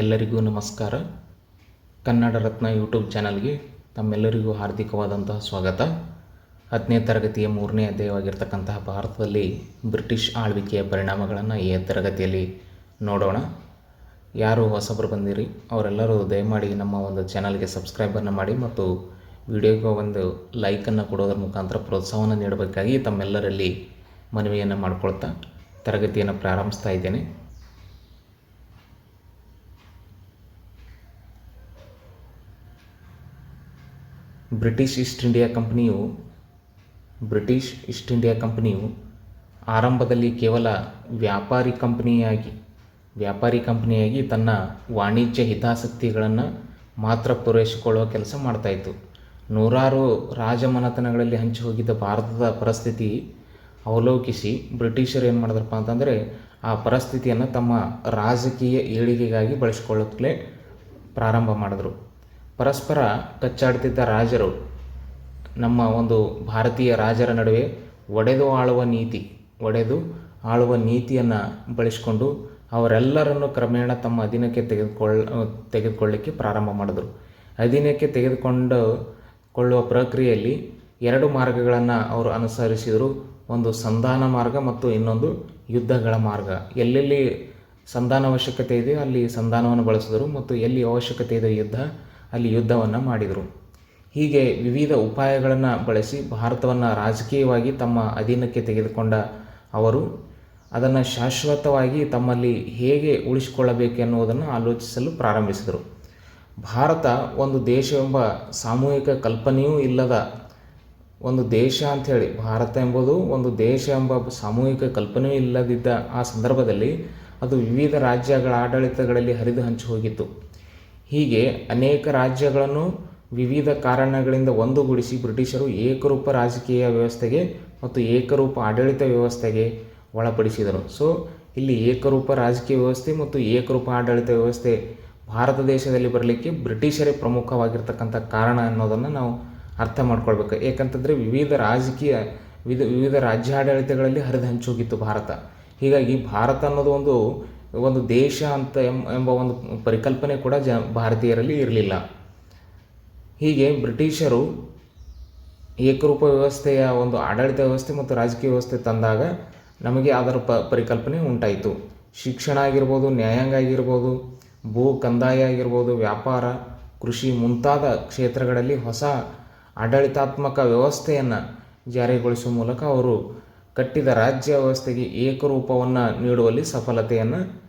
ಎಲ್ಲರಿಗೂ ನಮಸ್ಕಾರ. ಕನ್ನಡ ರತ್ನ ಯೂಟ್ಯೂಬ್ ಚಾನಲ್ಗೆ ತಮ್ಮೆಲ್ಲರಿಗೂ ಹಾರ್ದಿಕವಾದಂತಹ ಸ್ವಾಗತ. ಹತ್ತನೇ ತರಗತಿಯ ಮೂರನೇ ಅಧ್ಯಾಯವಾಗಿರ್ತಕ್ಕಂತಹ ಭಾರತದಲ್ಲಿ ಬ್ರಿಟಿಷ್ ಆಳ್ವಿಕೆಯ ಪರಿಣಾಮಗಳನ್ನು ಈ ತರಗತಿಯಲ್ಲಿ ನೋಡೋಣ. ಯಾರು ಹೊಸಬರು ಬಂದಿರಿ, ಅವರೆಲ್ಲರೂ ದಯಮಾಡಿ ನಮ್ಮ ಒಂದು ಚಾನಲ್ಗೆ ಸಬ್ಸ್ಕ್ರೈಬನ್ನು ಮಾಡಿ ಮತ್ತು ವಿಡಿಯೋಗೆ ಒಂದು ಲೈಕನ್ನು ಕೊಡೋದ್ರ ಮುಖಾಂತರ ಪ್ರೋತ್ಸಾಹವನ್ನು ನೀಡಬೇಕಾಗಿ ತಮ್ಮೆಲ್ಲರಲ್ಲಿ ಮನವಿಯನ್ನು ಮಾಡಿಕೊಳ್ತಾ ತರಗತಿಯನ್ನು ಪ್ರಾರಂಭಿಸ್ತಾ ಇದ್ದೇನೆ. ಬ್ರಿಟಿಷ್ ಈಸ್ಟ್ ಇಂಡಿಯಾ ಕಂಪನಿಯು, ಬ್ರಿಟಿಷ್ ಈಸ್ಟ್ ಇಂಡಿಯಾ ಕಂಪನಿಯು ಆರಂಭದಲ್ಲಿ ಕೇವಲ ವ್ಯಾಪಾರಿ ಕಂಪನಿಯಾಗಿ ವ್ಯಾಪಾರಿ ಕಂಪನಿಯಾಗಿ ತನ್ನ ವಾಣಿಜ್ಯ ಹಿತಾಸಕ್ತಿಗಳನ್ನು ಮಾತ್ರ ಪೂರೈಸಿಕೊಳ್ಳುವ ಕೆಲಸ ಮಾಡ್ತಾಯಿತ್ತು ನೂರಾರು ರಾಜಮನೆತನಗಳಲ್ಲಿ ಹಂಚಿ ಹೋಗಿದ್ದ ಭಾರತದ ಪರಿಸ್ಥಿತಿ ಅವಲೋಕಿಸಿ ಬ್ರಿಟಿಷರು ಏನು ಮಾಡಿದ್ರಪ್ಪ ಅಂತಂದರೆ ಆ ಪರಿಸ್ಥಿತಿಯನ್ನು ತಮ್ಮ ರಾಜಕೀಯ ಏಳಿಗೆಗಾಗಿ ಬಳಸ್ಕೊಳ್ಳೋಕ್ಕೆ ಪ್ರಾರಂಭ ಮಾಡಿದ್ರು. ಪರಸ್ಪರ ಕಚ್ಚಾಡ್ತಿದ್ದ ರಾಜರು, ನಮ್ಮ ಒಂದು ಭಾರತೀಯ ರಾಜರ ನಡುವೆ ಒಡೆದು ಆಳುವ ನೀತಿ, ಒಡೆದು ಆಳುವ ನೀತಿಯನ್ನು ಬಳಸಿಕೊಂಡು ಅವರೆಲ್ಲರನ್ನು ಕ್ರಮೇಣ ತಮ್ಮ ಅಧೀನಕ್ಕೆ ತೆಗೆದುಕೊಳ್ಳ, ತೆಗೆದುಕೊಳ್ಳಿಕ್ಕೆ ಪ್ರಾರಂಭ ಮಾಡಿದ್ರು. ಅಧೀನಕ್ಕೆ ತೆಗೆದುಕೊಂಡು ಕೊಳ್ಳುವ ಪ್ರಕ್ರಿಯೆಯಲ್ಲಿ ಎರಡು ಮಾರ್ಗಗಳನ್ನು ಅವರು ಅನುಸರಿಸಿದರು. ಒಂದು ಸಂಧಾನ ಮಾರ್ಗ ಮತ್ತು ಇನ್ನೊಂದು ಯುದ್ಧಗಳ ಮಾರ್ಗ. ಎಲ್ಲೆಲ್ಲಿ ಸಂಧಾನ ಅವಶ್ಯಕತೆ ಇದೆಯೋ ಅಲ್ಲಿ ಸಂಧಾನವನ್ನು ಬಳಸಿದರು ಮತ್ತು ಎಲ್ಲಿ ಅವಶ್ಯಕತೆ ಇದೆ ಯುದ್ಧ ಅಲ್ಲಿ ಯುದ್ಧವನ್ನು ಮಾಡಿದರು. ಹೀಗೆ ವಿವಿಧ ಉಪಾಯಗಳನ್ನು ಬಳಸಿ ಭಾರತವನ್ನು ರಾಜಕೀಯವಾಗಿ ತಮ್ಮ ಅಧೀನಕ್ಕೆ ತೆಗೆದುಕೊಂಡ ಅವರು ಅದನ್ನು ಶಾಶ್ವತವಾಗಿ ತಮ್ಮಲ್ಲಿ ಹೇಗೆ ಉಳಿಸಿಕೊಳ್ಳಬೇಕೆನ್ನುವುದನ್ನು ಆಲೋಚಿಸಲು ಪ್ರಾರಂಭಿಸಿದರು. ಭಾರತ ಒಂದು ದೇಶವೆಂಬ ಸಾಮೂಹಿಕ ಕಲ್ಪನೆಯೂ ಇಲ್ಲದ ಒಂದು ದೇಶ ಅಂಥೇಳಿ ಭಾರತ ಎಂಬುದು ಒಂದು ದೇಶ ಎಂಬ ಸಾಮೂಹಿಕ ಕಲ್ಪನೆಯೂ ಇಲ್ಲದಿದ್ದ ಆ ಸಂದರ್ಭದಲ್ಲಿ ಅದು ವಿವಿಧ ರಾಜ್ಯಗಳ ಆಡಳಿತಗಳಲ್ಲಿ ಹರಿದು ಹಂಚಿ ಹೋಗಿತ್ತು. ಹೀಗೆ ಅನೇಕ ರಾಜ್ಯಗಳನ್ನು ವಿವಿಧ ಕಾರಣಗಳಿಂದ ಒಂದುಗೂಡಿಸಿ ಬ್ರಿಟಿಷರು ಏಕರೂಪ ರಾಜಕೀಯ ವ್ಯವಸ್ಥೆಗೆ ಮತ್ತು ಏಕರೂಪ ಆಡಳಿತ ವ್ಯವಸ್ಥೆಗೆ ಒಳಪಡಿಸಿದರು. ಸೊ, ಇಲ್ಲಿ ಏಕರೂಪ ರಾಜಕೀಯ ವ್ಯವಸ್ಥೆ ಮತ್ತು ಏಕರೂಪ ಆಡಳಿತ ವ್ಯವಸ್ಥೆ ಭಾರತ ದೇಶದಲ್ಲಿ ಬರಲಿಕ್ಕೆ ಬ್ರಿಟಿಷರೇ ಪ್ರಮುಖವಾಗಿರ್ತಕ್ಕಂಥ ಕಾರಣ ಅನ್ನೋದನ್ನು ನಾವು ಅರ್ಥ ಮಾಡ್ಕೊಳ್ಬೇಕು. ಏಕಂತಂದರೆ ವಿವಿಧ ರಾಜಕೀಯ, ವಿವಿಧ ವಿವಿಧ ರಾಜ್ಯಾಡಳಿತಗಳಲ್ಲಿ ಹರಿದು ಹಂಚೋಗಿತ್ತು ಭಾರತ. ಹೀಗಾಗಿ ಭಾರತ ಅನ್ನೋದು ಒಂದು ಒಂದು ದೇಶ ಅಂತ ಎಂಬ ಒಂದು ಪರಿಕಲ್ಪನೆ ಕೂಡ ಜ, ಭಾರತೀಯರಲ್ಲಿ ಇರಲಿಲ್ಲ. ಹೀಗೆ ಬ್ರಿಟಿಷರು ಏಕರೂಪ ವ್ಯವಸ್ಥೆಯ ಒಂದು ಆಡಳಿತ ವ್ಯವಸ್ಥೆ ಮತ್ತು ರಾಜಕೀಯ ವ್ಯವಸ್ಥೆ ತಂದಾಗ ನಮಗೆ ಅದರ ಪ, ಪರಿಕಲ್ಪನೆ ಉಂಟಾಯಿತು. ಶಿಕ್ಷಣ ಆಗಿರ್ಬೋದು, ನ್ಯಾಯಾಂಗ ಆಗಿರ್ಬೋದು, ಭೂ ಕಂದಾಯ ಆಗಿರ್ಬೋದು, ವ್ಯಾಪಾರ, ಕೃಷಿ ಮುಂತಾದ ಕ್ಷೇತ್ರಗಳಲ್ಲಿ ಹೊಸ ಆಡಳಿತಾತ್ಮಕ ವ್ಯವಸ್ಥೆಯನ್ನು ಜಾರಿಗೊಳಿಸುವ ಮೂಲಕ ಅವರು ಕಟ್ಟಿದ ರಾಜ್ಯ ವ್ಯವಸ್ಥೆಗೆ ಏಕರೂಪವನ್ನು ನೀಡುವಲ್ಲಿ ಸಫಲತೆಯನ್ನು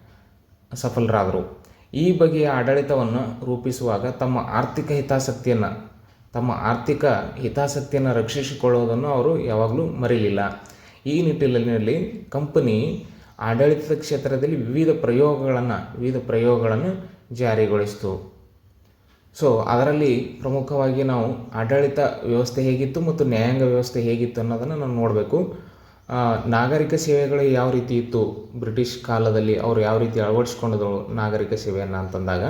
ಸಫಲರಾದರು. ಈ ಬಗೆಯ ಆಡಳಿತವನ್ನು ರೂಪಿಸುವಾಗ ತಮ್ಮ ಆರ್ಥಿಕ ಹಿತಾಸಕ್ತಿಯನ್ನು, ತಮ್ಮ ಆರ್ಥಿಕ ಹಿತಾಸಕ್ತಿಯನ್ನು ರಕ್ಷಿಸಿಕೊಳ್ಳುವುದನ್ನು ಅವರು ಯಾವಾಗಲೂ ಮರೆಯಲಿಲ್ಲ ಈ ನಿಟ್ಟಿನಲ್ಲಿ ಕಂಪನಿ ಆಡಳಿತದ ಕ್ಷೇತ್ರದಲ್ಲಿ ವಿವಿಧ ಪ್ರಯೋಗಗಳನ್ನು ವಿವಿಧ ಪ್ರಯೋಗಗಳನ್ನು ಜಾರಿಗೊಳಿಸಿತು. ಸೊ ಅದರಲ್ಲಿ ಪ್ರಮುಖವಾಗಿ ನಾವು ಆಡಳಿತ ವ್ಯವಸ್ಥೆ ಹೇಗಿತ್ತು ಮತ್ತು ನ್ಯಾಯಾಂಗ ವ್ಯವಸ್ಥೆ ಹೇಗಿತ್ತು ಅನ್ನೋದನ್ನು ನಾವು ನೋಡಬೇಕು. ನಾಗರಿಕ ಸೇವೆಗಳು ಯಾವ ರೀತಿ ಇತ್ತು? ಬ್ರಿಟಿಷ್ ಕಾಲದಲ್ಲಿ ಅವರು ಯಾವ ರೀತಿ ಅಳವಡಿಸ್ಕೊಂಡಿದ್ರು ನಾಗರಿಕ ಸೇವೆಯನ್ನು ಅಂತಂದಾಗ?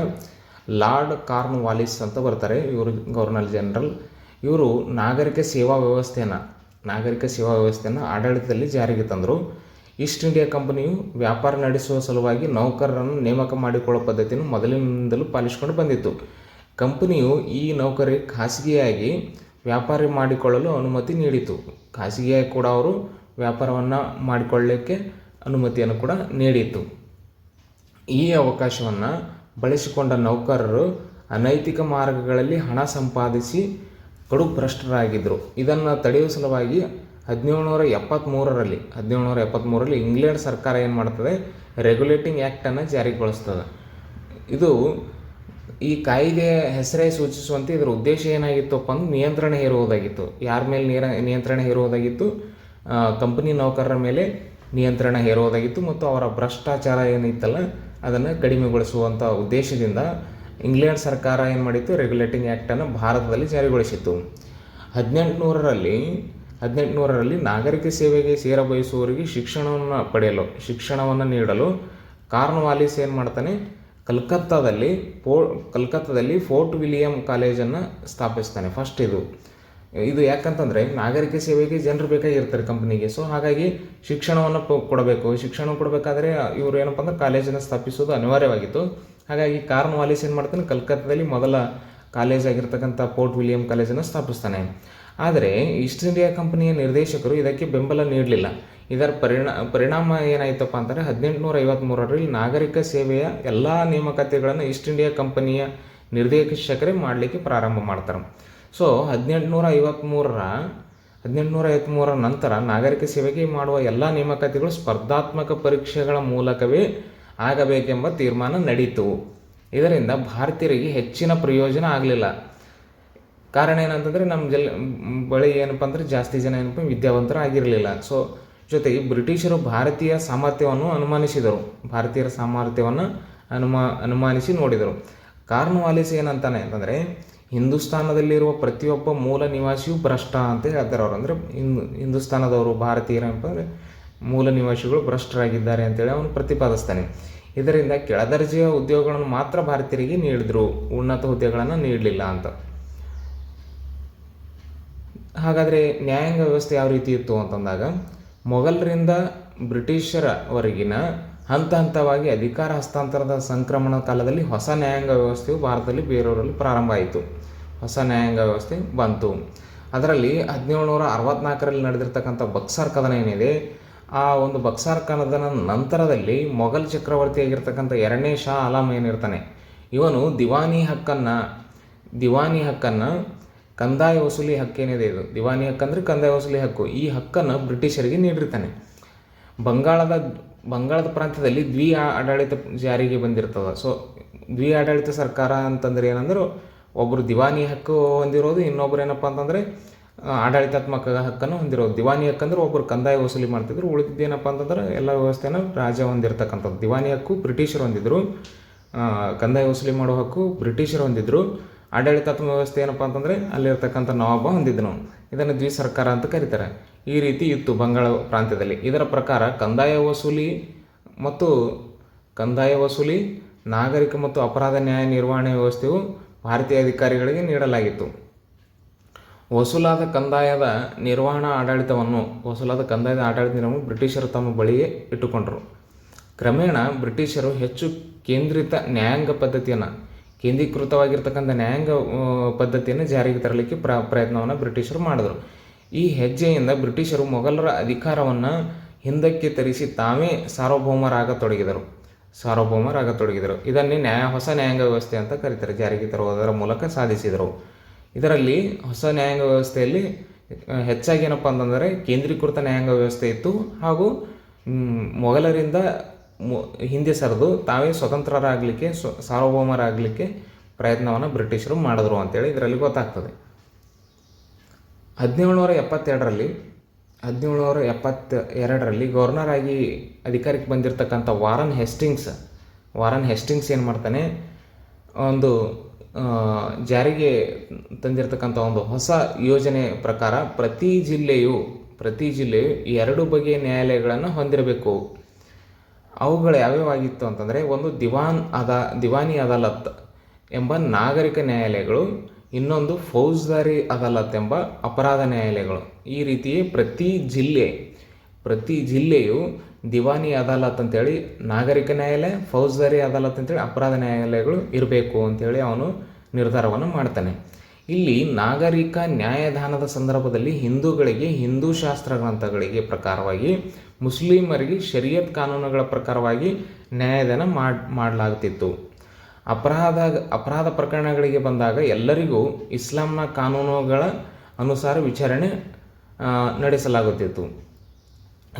ಲಾರ್ಡ್ ಕಾರ್ನ್ ವಾಲಿಸ್ ಅಂತ ಬರ್ತಾರೆ. ಇವರು ಗವರ್ನರ್ ಜನರಲ್. ಇವರು ನಾಗರಿಕ ಸೇವಾ ವ್ಯವಸ್ಥೆಯನ್ನು, ನಾಗರಿಕ ಸೇವಾ ವ್ಯವಸ್ಥೆಯನ್ನು ಆಡಳಿತದಲ್ಲಿ ಜಾರಿಗೆ ತಂದರು. ಈಸ್ಟ್ ಇಂಡಿಯಾ ಕಂಪನಿಯು ವ್ಯಾಪಾರ ನಡೆಸುವ ಸಲುವಾಗಿ ನೌಕರರನ್ನು ನೇಮಕ ಮಾಡಿಕೊಳ್ಳುವ ಪದ್ಧತಿಯನ್ನು ಮೊದಲಿನಿಂದಲೂ ಪಾಲಿಸಿಕೊಂಡು ಬಂದಿತ್ತು. ಕಂಪನಿಯು ಈ ನೌಕರಿ ಖಾಸಗಿಯಾಗಿ ವ್ಯಾಪಾರ ಮಾಡಿಕೊಳ್ಳಲು ಅನುಮತಿ ನೀಡಿತು. ಖಾಸಗಿಯಾಗಿ ಕೂಡ ಅವರು ವ್ಯಾಪಾರವನ್ನು ಮಾಡಿಕೊಳ್ಳಲಿಕ್ಕೆ ಅನುಮತಿಯನ್ನು ಕೂಡ ನೀಡಿತು ಈ ಅವಕಾಶವನ್ನು ಬಳಸಿಕೊಂಡ ನೌಕರರು ಅನೈತಿಕ ಮಾರ್ಗಗಳಲ್ಲಿ ಹಣ ಸಂಪಾದಿಸಿ ಕಡು ಭ್ರಷ್ಟರಾಗಿದ್ದರು ಇದನ್ನು ತಡೆಯುವ ಸಲುವಾಗಿ ಹದಿನೇಳುನೂರ ಎಪ್ಪತ್ತ್ಮೂರರಲ್ಲಿ ಹದಿನೇಳುನೂರ ಎಪ್ಪತ್ತ್ಮೂರರಲ್ಲಿ ಇಂಗ್ಲೆಂಡ್ ಸರ್ಕಾರ ಏನು ಮಾಡ್ತದೆ? ರೆಗ್ಯುಲೇಟಿಂಗ್ ಆ್ಯಕ್ಟನ್ನು ಜಾರಿಗೊಳಿಸ್ತದೆ ಇದು ಈ ಕಾಯ್ದೆಯ ಹೆಸರೇ ಸೂಚಿಸುವಂತೆ ಇದರ ಉದ್ದೇಶ ಏನಾಗಿತ್ತಪ್ಪ ಅಂದ್ರೆ ನಿಯಂತ್ರಣ ಹೇರುವುದಾಗಿತ್ತು. ಯಾರ ಮೇಲೆ ನಿಯಂತ್ರಣ ಹೇರುವುದಾಗಿತ್ತು? ಕಂಪನಿ ನೌಕರರ ಮೇಲೆ ನಿಯಂತ್ರಣ ಹೇರುವುದಾಗಿತ್ತು ಮತ್ತು ಅವರ ಭ್ರಷ್ಟಾಚಾರ ಏನಿತ್ತಲ್ಲ, ಅದನ್ನು ಕಡಿಮೆಗೊಳಿಸುವಂಥ ಉದ್ದೇಶದಿಂದ ಇಂಗ್ಲೆಂಡ್ ಸರ್ಕಾರ ಏನು ಮಾಡಿತ್ತು? ರೆಗ್ಯುಲೇಟಿಂಗ್ ಆ್ಯಕ್ಟನ್ನು ಭಾರತದಲ್ಲಿ ಜಾರಿಗೊಳಿಸಿತ್ತು. ಹದಿನೆಂಟುನೂರರಲ್ಲಿ ಹದಿನೆಂಟುನೂರರಲ್ಲಿ ನಾಗರಿಕ ಸೇವೆಗೆ ಸೇರ ಬಯಸುವವರಿಗೆ ಶಿಕ್ಷಣವನ್ನು ಪಡೆಯಲು, ಶಿಕ್ಷಣವನ್ನು ನೀಡಲು ಕಾರ್ನ್ವಾಲಿಸ್ ಏನು ಮಾಡ್ತಾನೆ? ಕಲ್ಕತ್ತಾದಲ್ಲಿ ಪೋ, ಕಲ್ಕತ್ತಾದಲ್ಲಿ ಫೋರ್ಟ್ ವಿಲಿಯಂ ಕಾಲೇಜನ್ನು ಸ್ಥಾಪಿಸ್ತಾನೆ. ಫಸ್ಟ್ ಇದು. ಇದು ಯಾಕಂತಂದರೆ ನಾಗರಿಕ ಸೇವೆಗೆ ಜನರು ಬೇಕಾಗಿರ್ತಾರೆ ಕಂಪ್ನಿಗೆ ಸೊ ಹಾಗಾಗಿ ಶಿಕ್ಷಣವನ್ನು ಕೊಡಬೇಕು. ಶಿಕ್ಷಣ ಕೊಡಬೇಕಾದ್ರೆ ಇವರು ಏನಪ್ಪ ಅಂದ್ರೆ ಕಾಲೇಜನ್ನು ಸ್ಥಾಪಿಸೋದು ಅನಿವಾರ್ಯವಾಗಿತ್ತು. ಹಾಗಾಗಿ ಕಾರ್ನ್ ವಾಲಿಸ್ ಏನು ಮಾಡ್ತಾನೆ, ಕಲ್ಕತ್ತಾದಲ್ಲಿ ಮೊದಲ ಕಾಲೇಜ್ ಆಗಿರ್ತಕ್ಕಂಥ ಪೋರ್ಟ್ ವಿಲಿಯಂ ಕಾಲೇಜನ್ನು ಸ್ಥಾಪಿಸ್ತಾನೆ. ಆದರೆ ಈಸ್ಟ್ ಇಂಡಿಯಾ ಕಂಪನಿಯ ನಿರ್ದೇಶಕರು ಇದಕ್ಕೆ ಬೆಂಬಲ ನೀಡಲಿಲ್ಲ. ಇದರ ಪರಿಣಾ, ಪರಿಣಾಮ ಏನಾಯಿತಪ್ಪ ಅಂತಂದರೆ ಹದಿನೆಂಟುನೂರ ಐವತ್ತ್ಮೂರರಲ್ಲಿ ನಾಗರಿಕ ಸೇವೆಯ ಎಲ್ಲ ನೇಮಕಾತಿಗಳನ್ನು ಈಸ್ಟ್ ಇಂಡಿಯಾ ಕಂಪನಿಯ ನಿರ್ದೇಶಕರೇ ಮಾಡಲಿಕ್ಕೆ ಪ್ರಾರಂಭ ಮಾಡ್ತಾರೆ. ಸೊ ಹದಿನೆಂಟುನೂರ ಐವತ್ತ್ಮೂರರ ಹದಿನೆಂಟುನೂರ ಐವತ್ತ್ಮೂರರ ನಂತರ ನಾಗರಿಕ ಸೇವೆಗೆ ಮಾಡುವ ಎಲ್ಲ ನೇಮಕಾತಿಗಳು ಸ್ಪರ್ಧಾತ್ಮಕ ಪರೀಕ್ಷೆಗಳ ಮೂಲಕವೇ ಆಗಬೇಕೆಂಬ ತೀರ್ಮಾನ ನಡೀತು. ಇದರಿಂದ ಭಾರತೀಯರಿಗೆ ಹೆಚ್ಚಿನ ಪ್ರಯೋಜನ ಆಗಲಿಲ್ಲ. ಕಾರಣ ಏನಂತಂದರೆ ನಮ್ಮ ಜಲ್ ಬಳಿ ಏನಪ್ಪ ಅಂದರೆ ಜಾಸ್ತಿ ಜನ ಏನಪ್ಪ ವಿದ್ಯಾವಂತರು ಆಗಿರಲಿಲ್ಲ. ಸೊ ಜೊತೆಗೆ ಬ್ರಿಟಿಷರು ಭಾರತೀಯ ಸಾಮರ್ಥ್ಯವನ್ನು ಅನುಮಾನಿಸಿದರು. ಭಾರತೀಯರ ಸಾಮರ್ಥ್ಯವನ್ನು ಅನುಮಾ, ಅನುಮಾನಿಸಿ ನೋಡಿದರು. ಕಾರ್ನ್ವಾಲಿಸ್ ಏನಂತಾನೆ ಅಂತಂದರೆ ಹಿಂದೂಸ್ತಾನದಲ್ಲಿರುವ ಪ್ರತಿಯೊಬ್ಬ ಮೂಲ ನಿವಾಸಿಯೂ ಭ್ರಷ್ಟ ಅಂತ ಹೇಳ್ತಾರೆ ಅವರು ಅಂದರೆ ಹಿಂದೂ, ಹಿಂದೂಸ್ತಾನದವರು, ಭಾರತೀಯರು ಅಂತಂದರೆ ಮೂಲ ನಿವಾಸಿಗಳು ಭ್ರಷ್ಟರಾಗಿದ್ದಾರೆ ಅಂತೇಳಿ ಅವನು ಪ್ರತಿಪಾದಿಸ್ತಾನೆ. ಇದರಿಂದ ಕೆಳದರ್ಜೆಯ ಉದ್ಯೋಗಗಳನ್ನು ಮಾತ್ರ ಭಾರತೀಯರಿಗೆ ನೀಡಿದ್ರು. ಉನ್ನತ ಹುದ್ದೆಗಳನ್ನು ನೀಡಲಿಲ್ಲ ಅಂತ. ಹಾಗಾದರೆ ನ್ಯಾಯಾಂಗ ವ್ಯವಸ್ಥೆ ಯಾವ ರೀತಿ ಇತ್ತು ಅಂತಂದಾಗ, ಮೊಘಲರಿಂದ ಬ್ರಿಟಿಷರವರೆಗಿನ ಹಂತ ಹಂತವಾಗಿ ಅಧಿಕಾರ ಹಸ್ತಾಂತರದ ಸಂಕ್ರಮಣ ಕಾಲದಲ್ಲಿ ಹೊಸ ನ್ಯಾಯಾಂಗ ವ್ಯವಸ್ಥೆಯು ಭಾರತದಲ್ಲಿ ಬೇರೆಯವರಲ್ಲಿ ಪ್ರಾರಂಭ ಆಯಿತು. ಹೊಸ ನ್ಯಾಯಾಂಗ ವ್ಯವಸ್ಥೆ ಬಂತು. ಅದರಲ್ಲಿ ಹದಿನೇಳು ನೂರ ಅರವತ್ನಾಲ್ಕರಲ್ಲಿ ನಡೆದಿರ್ತಕ್ಕಂಥ ಬಕ್ಸಾರ್ ಕದನ ಏನಿದೆ, ಆ ಒಂದು ಬಕ್ಸಾರ್ ಕದನ ನಂತರದಲ್ಲಿ ಮೊಘಲ್ ಚಕ್ರವರ್ತಿಯಾಗಿರ್ತಕ್ಕಂಥ ಎರಡನೇ ಶಾ ಆಲಂ ಏನಿರ್ತಾನೆ, ಇವನು ದಿವಾನಿ ಹಕ್ಕನ್ನು ದಿವಾನಿ ಹಕ್ಕನ್ನು ಕಂದಾಯ ವಸೂಲಿ ಹಕ್ಕೇನಿದೆ ಇದು? ದಿವಾನಿ ಹಕ್ಕಂದ್ರೆ ಕಂದಾಯ ವಸೂಲಿ ಹಕ್ಕು. ಈ ಹಕ್ಕನ್ನು ಬ್ರಿಟಿಷರಿಗೆ ನೀಡಿರ್ತಾನೆ. ಬಂಗಾಳದ ಬಂಗಾಳದ ಪ್ರಾಂತ್ಯದಲ್ಲಿ ದ್ವಿ ಆಡಳಿತ ಜಾರಿಗೆ ಬಂದಿರ್ತದೆ. ಸೊ ದ್ವಿ ಆಡಳಿತ ಸರ್ಕಾರ ಅಂತಂದ್ರೆ ಏನಂದ್ರೆ ಒಬ್ಬರು ದಿವಾನಿ ಹಕ್ಕು ಹೊಂದಿರೋದು, ಇನ್ನೊಬ್ರು ಏನಪ್ಪ ಅಂತಂದರೆ ಆಡಳಿತಾತ್ಮಕ ಹಕ್ಕನ್ನು ಹೊಂದಿರೋದು. ದಿವಾನಿ ಹಕ್ಕಂದ್ರೆ ಒಬ್ಬರು ಕಂದಾಯ ವಸೂಲಿ ಮಾಡ್ತಿದ್ರು ಉಳಿದಿದ್ದೇನಪ್ಪ ಅಂತಂದ್ರೆ ಎಲ್ಲ ವ್ಯವಸ್ಥೆನ ರಾಜ ಹೊಂದಿರತಕ್ಕಂಥದ್ದು. ದಿವಾನಿ ಹಕ್ಕು ಬ್ರಿಟಿಷರು ಹೊಂದಿದ್ರು ಕಂದಾಯ ವಸೂಲಿ ಮಾಡೋ ಹಕ್ಕು ಬ್ರಿಟಿಷರು ಹೊಂದಿದ್ರು. ಆಡಳಿತಾತ್ಮಕ ವ್ಯವಸ್ಥೆ ಏನಪ್ಪ ಅಂತಂದರೆ, ಅಲ್ಲಿರ್ತಕ್ಕಂಥ ನವಾಬ ಹೊಂದಿದ್ದನು ಇದನ್ನು ದ್ವಿ ಸರ್ಕಾರ ಅಂತ ಕರೀತಾರೆ. ಈ ರೀತಿ ಇತ್ತು ಬಂಗಾಳ ಪ್ರಾಂತ್ಯದಲ್ಲಿ. ಇದರ ಪ್ರಕಾರ ಕಂದಾಯ ವಸೂಲಿ ಮತ್ತು ಕಂದಾಯ ವಸೂಲಿ, ನಾಗರಿಕ ಮತ್ತು ಅಪರಾಧ ನ್ಯಾಯ ನಿರ್ವಹಣೆ ವ್ಯವಸ್ಥೆಯು ಭಾರತೀಯ ಅಧಿಕಾರಿಗಳಿಗೆ ನೀಡಲಾಗಿತ್ತು. ವಸೂಲಾದ ಕಂದಾಯದ ನಿರ್ವಹಣಾ ಆಡಳಿತವನ್ನು, ವಸೂಲಾದ ಕಂದಾಯದ ಆಡಳಿತ ನಿರ್ವಹಣೆ ಬ್ರಿಟಿಷರು ತಮ್ಮ ಬಳಿಯೇ ಇಟ್ಟುಕೊಂಡರು. ಕ್ರಮೇಣ ಬ್ರಿಟಿಷರು ಹೆಚ್ಚು ಕೇಂದ್ರಿತ ನ್ಯಾಯಾಂಗ ಪದ್ಧತಿಯನ್ನು, ಕೇಂದ್ರೀಕೃತವಾಗಿರ್ತಕ್ಕಂಥ ನ್ಯಾಯಾಂಗ ಪದ್ಧತಿಯನ್ನು ಜಾರಿಗೆ ತರಲಿಕ್ಕೆ ಪ್ರ, ಪ್ರಯತ್ನವನ್ನು ಬ್ರಿಟಿಷರು ಮಾಡಿದರು. ಈ ಹೆಜ್ಜೆಯಿಂದ ಬ್ರಿಟಿಷರು ಮೊಘಲರ ಅಧಿಕಾರವನ್ನು ಹಿಂದಕ್ಕೆ ತರಿಸಿ ತಾವೇ ಸಾರ್ವಭೌಮರಾಗತೊಡಗಿದರು. ಸಾರ್ವಭೌಮರಾಗತೊಡಗಿದರು ಇದನ್ನೇ ನ್ಯಾಯ ಹೊಸ ನ್ಯಾಯಾಂಗ ವ್ಯವಸ್ಥೆ ಅಂತ ಕರೀತಾರೆ. ಜಾರಿಗೆ ತರುವುದರ ಮೂಲಕ ಸಾಧಿಸಿದರು. ಇದರಲ್ಲಿ ಹೊಸ ನ್ಯಾಯಾಂಗ ವ್ಯವಸ್ಥೆಯಲ್ಲಿ ಹೆಚ್ಚಾಗಿ ಏನಪ್ಪ ಅಂತಂದರೆ ಕೇಂದ್ರೀಕೃತ ನ್ಯಾಯಾಂಗ ವ್ಯವಸ್ಥೆ ಇತ್ತು ಹಾಗೂ ಮೊಘಲರಿಂದ ಹಿಂದೆ ಸರಿದು ತಾವೇ ಸ್ವತಂತ್ರರಾಗಲಿಕ್ಕೆ, ಸ್ವ, ಸಾರ್ವಭೌಮರಾಗಲಿಕ್ಕೆ ಪ್ರಯತ್ನವನ್ನು ಬ್ರಿಟಿಷರು ಮಾಡಿದ್ರು ಅಂತೇಳಿ ಇದರಲ್ಲಿ ಗೊತ್ತಾಗ್ತದೆ. ಹದಿನೇಳು ನೂರ ಎಪ್ಪತ್ತೆರಡರಲ್ಲಿ ಹದಿನೇಳುನೂರ ಎಪ್ಪತ್ತ ಎರಡರಲ್ಲಿ ಗವರ್ನರ್ ಆಗಿ ಅಧಿಕಾರಕ್ಕೆ ಬಂದಿರತಕ್ಕಂಥ ವಾರನ್ ಹೆಸ್ಟಿಂಗ್ಸ್ ವಾರನ್ ಹೆಸ್ಟಿಂಗ್ಸ್ ಏನು ಮಾಡ್ತಾನೆ? ಒಂದು ಜಾರಿಗೆ ತಂದಿರತಕ್ಕಂಥ ಒಂದು ಹೊಸ ಯೋಜನೆ ಪ್ರಕಾರ ಪ್ರತಿ ಜಿಲ್ಲೆಯು ಪ್ರತಿ ಜಿಲ್ಲೆಯು ಎರಡು ಬಗೆಯ ನ್ಯಾಯಾಲಯಗಳನ್ನು ಹೊಂದಿರಬೇಕು. ಅವುಗಳು ಯಾವ್ಯಾವಾಗಿತ್ತು ಅಂತಂದರೆ, ಒಂದು ದಿವಾನ್ ಅದಾ ದಿವಾನಿ ಅದಾಲತ್ ಎಂಬ ನಾಗರಿಕ ನ್ಯಾಯಾಲಯಗಳು, ಇನ್ನೊಂದು ಫೌಜ್ದಾರಿ ಅದಾಲತ್ ಎಂಬ ಅಪರಾಧ ನ್ಯಾಯಾಲಯಗಳು. ಈ ರೀತಿಯೇ ಪ್ರತಿ ಜಿಲ್ಲೆ, ಪ್ರತಿ ಜಿಲ್ಲೆಯು ದಿವಾನಿ ಅದಾಲತ್ ಅಂತೇಳಿ, ನಾಗರಿಕ ನ್ಯಾಯಾಲಯ, ಫೌಜ್ದಾರಿ ಅದಾಲತ್ ಅಂತೇಳಿ, ಅಪರಾಧ ನ್ಯಾಯಾಲಯಗಳು ಇರಬೇಕು ಅಂತೇಳಿ ಅವನು ನಿರ್ಧಾರವನ್ನು ಮಾಡ್ತಾನೆ. ಇಲ್ಲಿ ನಾಗರಿಕ ನ್ಯಾಯದಾನದ ಸಂದರ್ಭದಲ್ಲಿ ಹಿಂದೂಗಳಿಗೆ, ಹಿಂದೂ ಶಾಸ್ತ್ರ ಗ್ರಂಥಗಳಿಗೆ ಪ್ರಕಾರವಾಗಿ, ಮುಸ್ಲಿಮರಿಗೆ ಶರಿಯತ್ ಕಾನೂನುಗಳ ಪ್ರಕಾರವಾಗಿ ನ್ಯಾಯದಾನ ಮಾಡಿ, ಮಾಡಲಾಗ್ತಿತ್ತು. ಅಪರಾಧ ಅಪರಾಧ ಪ್ರಕರಣಗಳಿಗೆ ಬಂದಾಗ ಎಲ್ಲರಿಗೂ ಇಸ್ಲಾಂನ ಕಾನೂನುಗಳ ಅನುಸಾರ ವಿಚಾರಣೆ ನಡೆಸಲಾಗುತ್ತಿತ್ತು.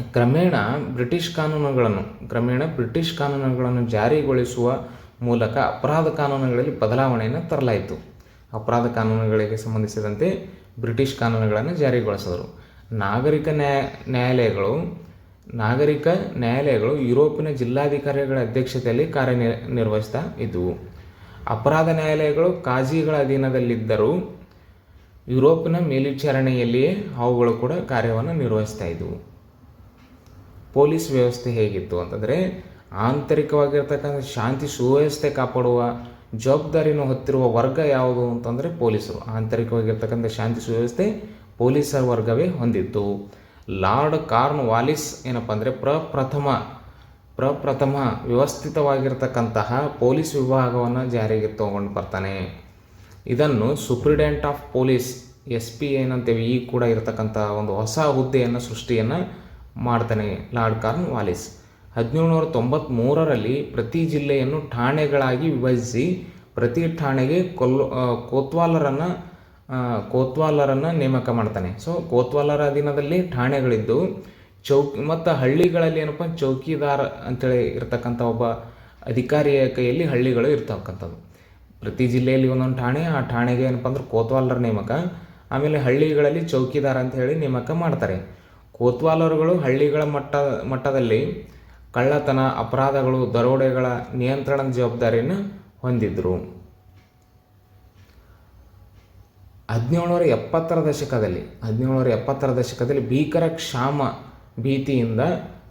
ಕ್ರಮೇಣ ಬ್ರಿಟಿಷ್ ಕಾನೂನುಗಳನ್ನು, ಕ್ರಮೇಣ ಬ್ರಿಟಿಷ್ ಕಾನೂನುಗಳನ್ನು ಜಾರಿಗೊಳಿಸುವ ಮೂಲಕ ಅಪರಾಧ ಕಾನೂನುಗಳಲ್ಲಿ ಬದಲಾವಣೆಯನ್ನು ತರಲಾಯಿತು. ಅಪರಾಧ ಕಾನೂನುಗಳಿಗೆ ಸಂಬಂಧಿಸಿದಂತೆ ಬ್ರಿಟಿಷ್ ಕಾನೂನುಗಳನ್ನು ಜಾರಿಗೊಳಿಸಿದರು. ನಾಗರಿಕ ನ್ಯಾಯ ನ್ಯಾಯಾಲಯಗಳು, ನಾಗರಿಕ ನ್ಯಾಯಾಲಯಗಳು ಯುರೋಪಿನ ಜಿಲ್ಲಾಧಿಕಾರಿಗಳ ಅಧ್ಯಕ್ಷತೆಯಲ್ಲಿ ಕಾರ್ಯನಿರ್ ನಿರ್ವಹಿಸ್ತಾ ಇದ್ದವು. ಅಪರಾಧ ನ್ಯಾಯಾಲಯಗಳು ಕಾಜಿಗಳ ಅಧೀನದಲ್ಲಿದ್ದರೂ ಯುರೋಪಿನ ಮೇಲ್ವಿಚಾರಣೆಯಲ್ಲಿಯೇ ಅವುಗಳು ಕೂಡ ಕಾರ್ಯವನ್ನು ನಿರ್ವಹಿಸ್ತಾ ಇದ್ದವು. ಪೊಲೀಸ್ ವ್ಯವಸ್ಥೆ ಹೇಗಿತ್ತು ಅಂತಂದರೆ ಆಂತರಿಕವಾಗಿರ್ತಕ್ಕಂಥ ಶಾಂತಿ ಸುವ್ಯವಸ್ಥೆ ಕಾಪಾಡುವ ಜವಾಬ್ದಾರಿಯನ್ನು ಹೊತ್ತಿರುವ ವರ್ಗ ಯಾವುದು ಅಂತಂದರೆ ಪೊಲೀಸರು. ಆಂತರಿಕವಾಗಿರ್ತಕ್ಕಂಥ ಶಾಂತಿ ಸುವ್ಯವಸ್ಥೆ ಪೊಲೀಸರ ವರ್ಗವೇ ಹೊಂದಿತ್ತು. ಲಾರ್ಡ್ ಕಾರ್ನ್ ವಾಲಿಸ್ ಏನಪ್ಪ ಅಂದರೆ ಪ್ರಪ್ರಥಮ ಪ್ರಪ್ರಥಮ ವ್ಯವಸ್ಥಿತವಾಗಿರ್ತಕ್ಕಂತಹ ಪೊಲೀಸ್ ವಿಭಾಗವನ್ನು ಜಾರಿಗೆ ತಗೊಂಡು ಬರ್ತಾನೆ. ಇದನ್ನು superintendent of police, S P ಏನಂತೇವೆ, ಈ ಕೂಡ ಇರತಕ್ಕಂಥ ಒಂದು ಹೊಸ ಹುದ್ದೆಯನ್ನು, ಸೃಷ್ಟಿಯನ್ನು ಮಾಡ್ತಾನೆ ಲಾರ್ಡ್ ಕಾರ್ನ್ ವಾಲಿಸ್. ಹದಿನೇಳುನೂರ ತೊಂಬತ್ತ್ಮೂರರಲ್ಲಿ ಪ್ರತಿ ಜಿಲ್ಲೆಯನ್ನು ಠಾಣೆಗಳಾಗಿ ವಿಭಜಿಸಿ ಪ್ರತಿ ಠಾಣೆಗೆ ಕೊಲ್ಲು ಆ, ಕೋತ್ವಾಲರನ್ನು ಕೋತ್ವಾಲರನ್ನು ನೇಮಕ ಮಾಡ್ತಾನೆ. ಸೊ ಕೋತ್ವಾಲರ ಅಧೀನದಲ್ಲಿ ಠಾಣೆಗಳಿದ್ದು ಚೌಕಿ ಮತ್ತು ಹಳ್ಳಿಗಳಲ್ಲಿ ಏನಪ್ಪ ಚೌಕಿದಾರ ಅಂತೇಳಿ ಇರ್ತಕ್ಕಂಥ ಒಬ್ಬ ಅಧಿಕಾರಿಯ ಕೈಯಲ್ಲಿ ಹಳ್ಳಿಗಳು ಇರ್ತಕ್ಕಂಥದ್ದು. ಪ್ರತಿ ಜಿಲ್ಲೆಯಲ್ಲಿ ಒಂದೊಂದು ಠಾಣೆ ಆ ಠಾಣೆಗೆ ಏನಪ್ಪ ಅಂದ್ರೆ ಕೋತ್ವಾಲರ ನೇಮಕ ಆಮೇಲೆ ಹಳ್ಳಿಗಳಲ್ಲಿ ಚೌಕಿದಾರ ಅಂತ ಹೇಳಿ ನೇಮಕ ಮಾಡ್ತಾರೆ. ಕೋತ್ವಾಲರುಗಳು ಹಳ್ಳಿಗಳ ಮಟ್ಟ, ಮಟ್ಟದಲ್ಲಿ ಕಳ್ಳತನ, ಅಪರಾಧಗಳು, ದರೋಡೆಗಳ ನಿಯಂತ್ರಣದ ಜವಾಬ್ದಾರಿಯನ್ನು ಹೊಂದಿದ್ರು. ಹದಿನೇಳುನೂರ ಎಪ್ಪತ್ತರ ದಶಕದಲ್ಲಿ, ಹದಿನೇಳುನೂರ ಎಪ್ಪತ್ತರ ದಶಕದಲ್ಲಿ ಭೀಕರ ಕ್ಷಾಮ ಭೀತಿಯಿಂದ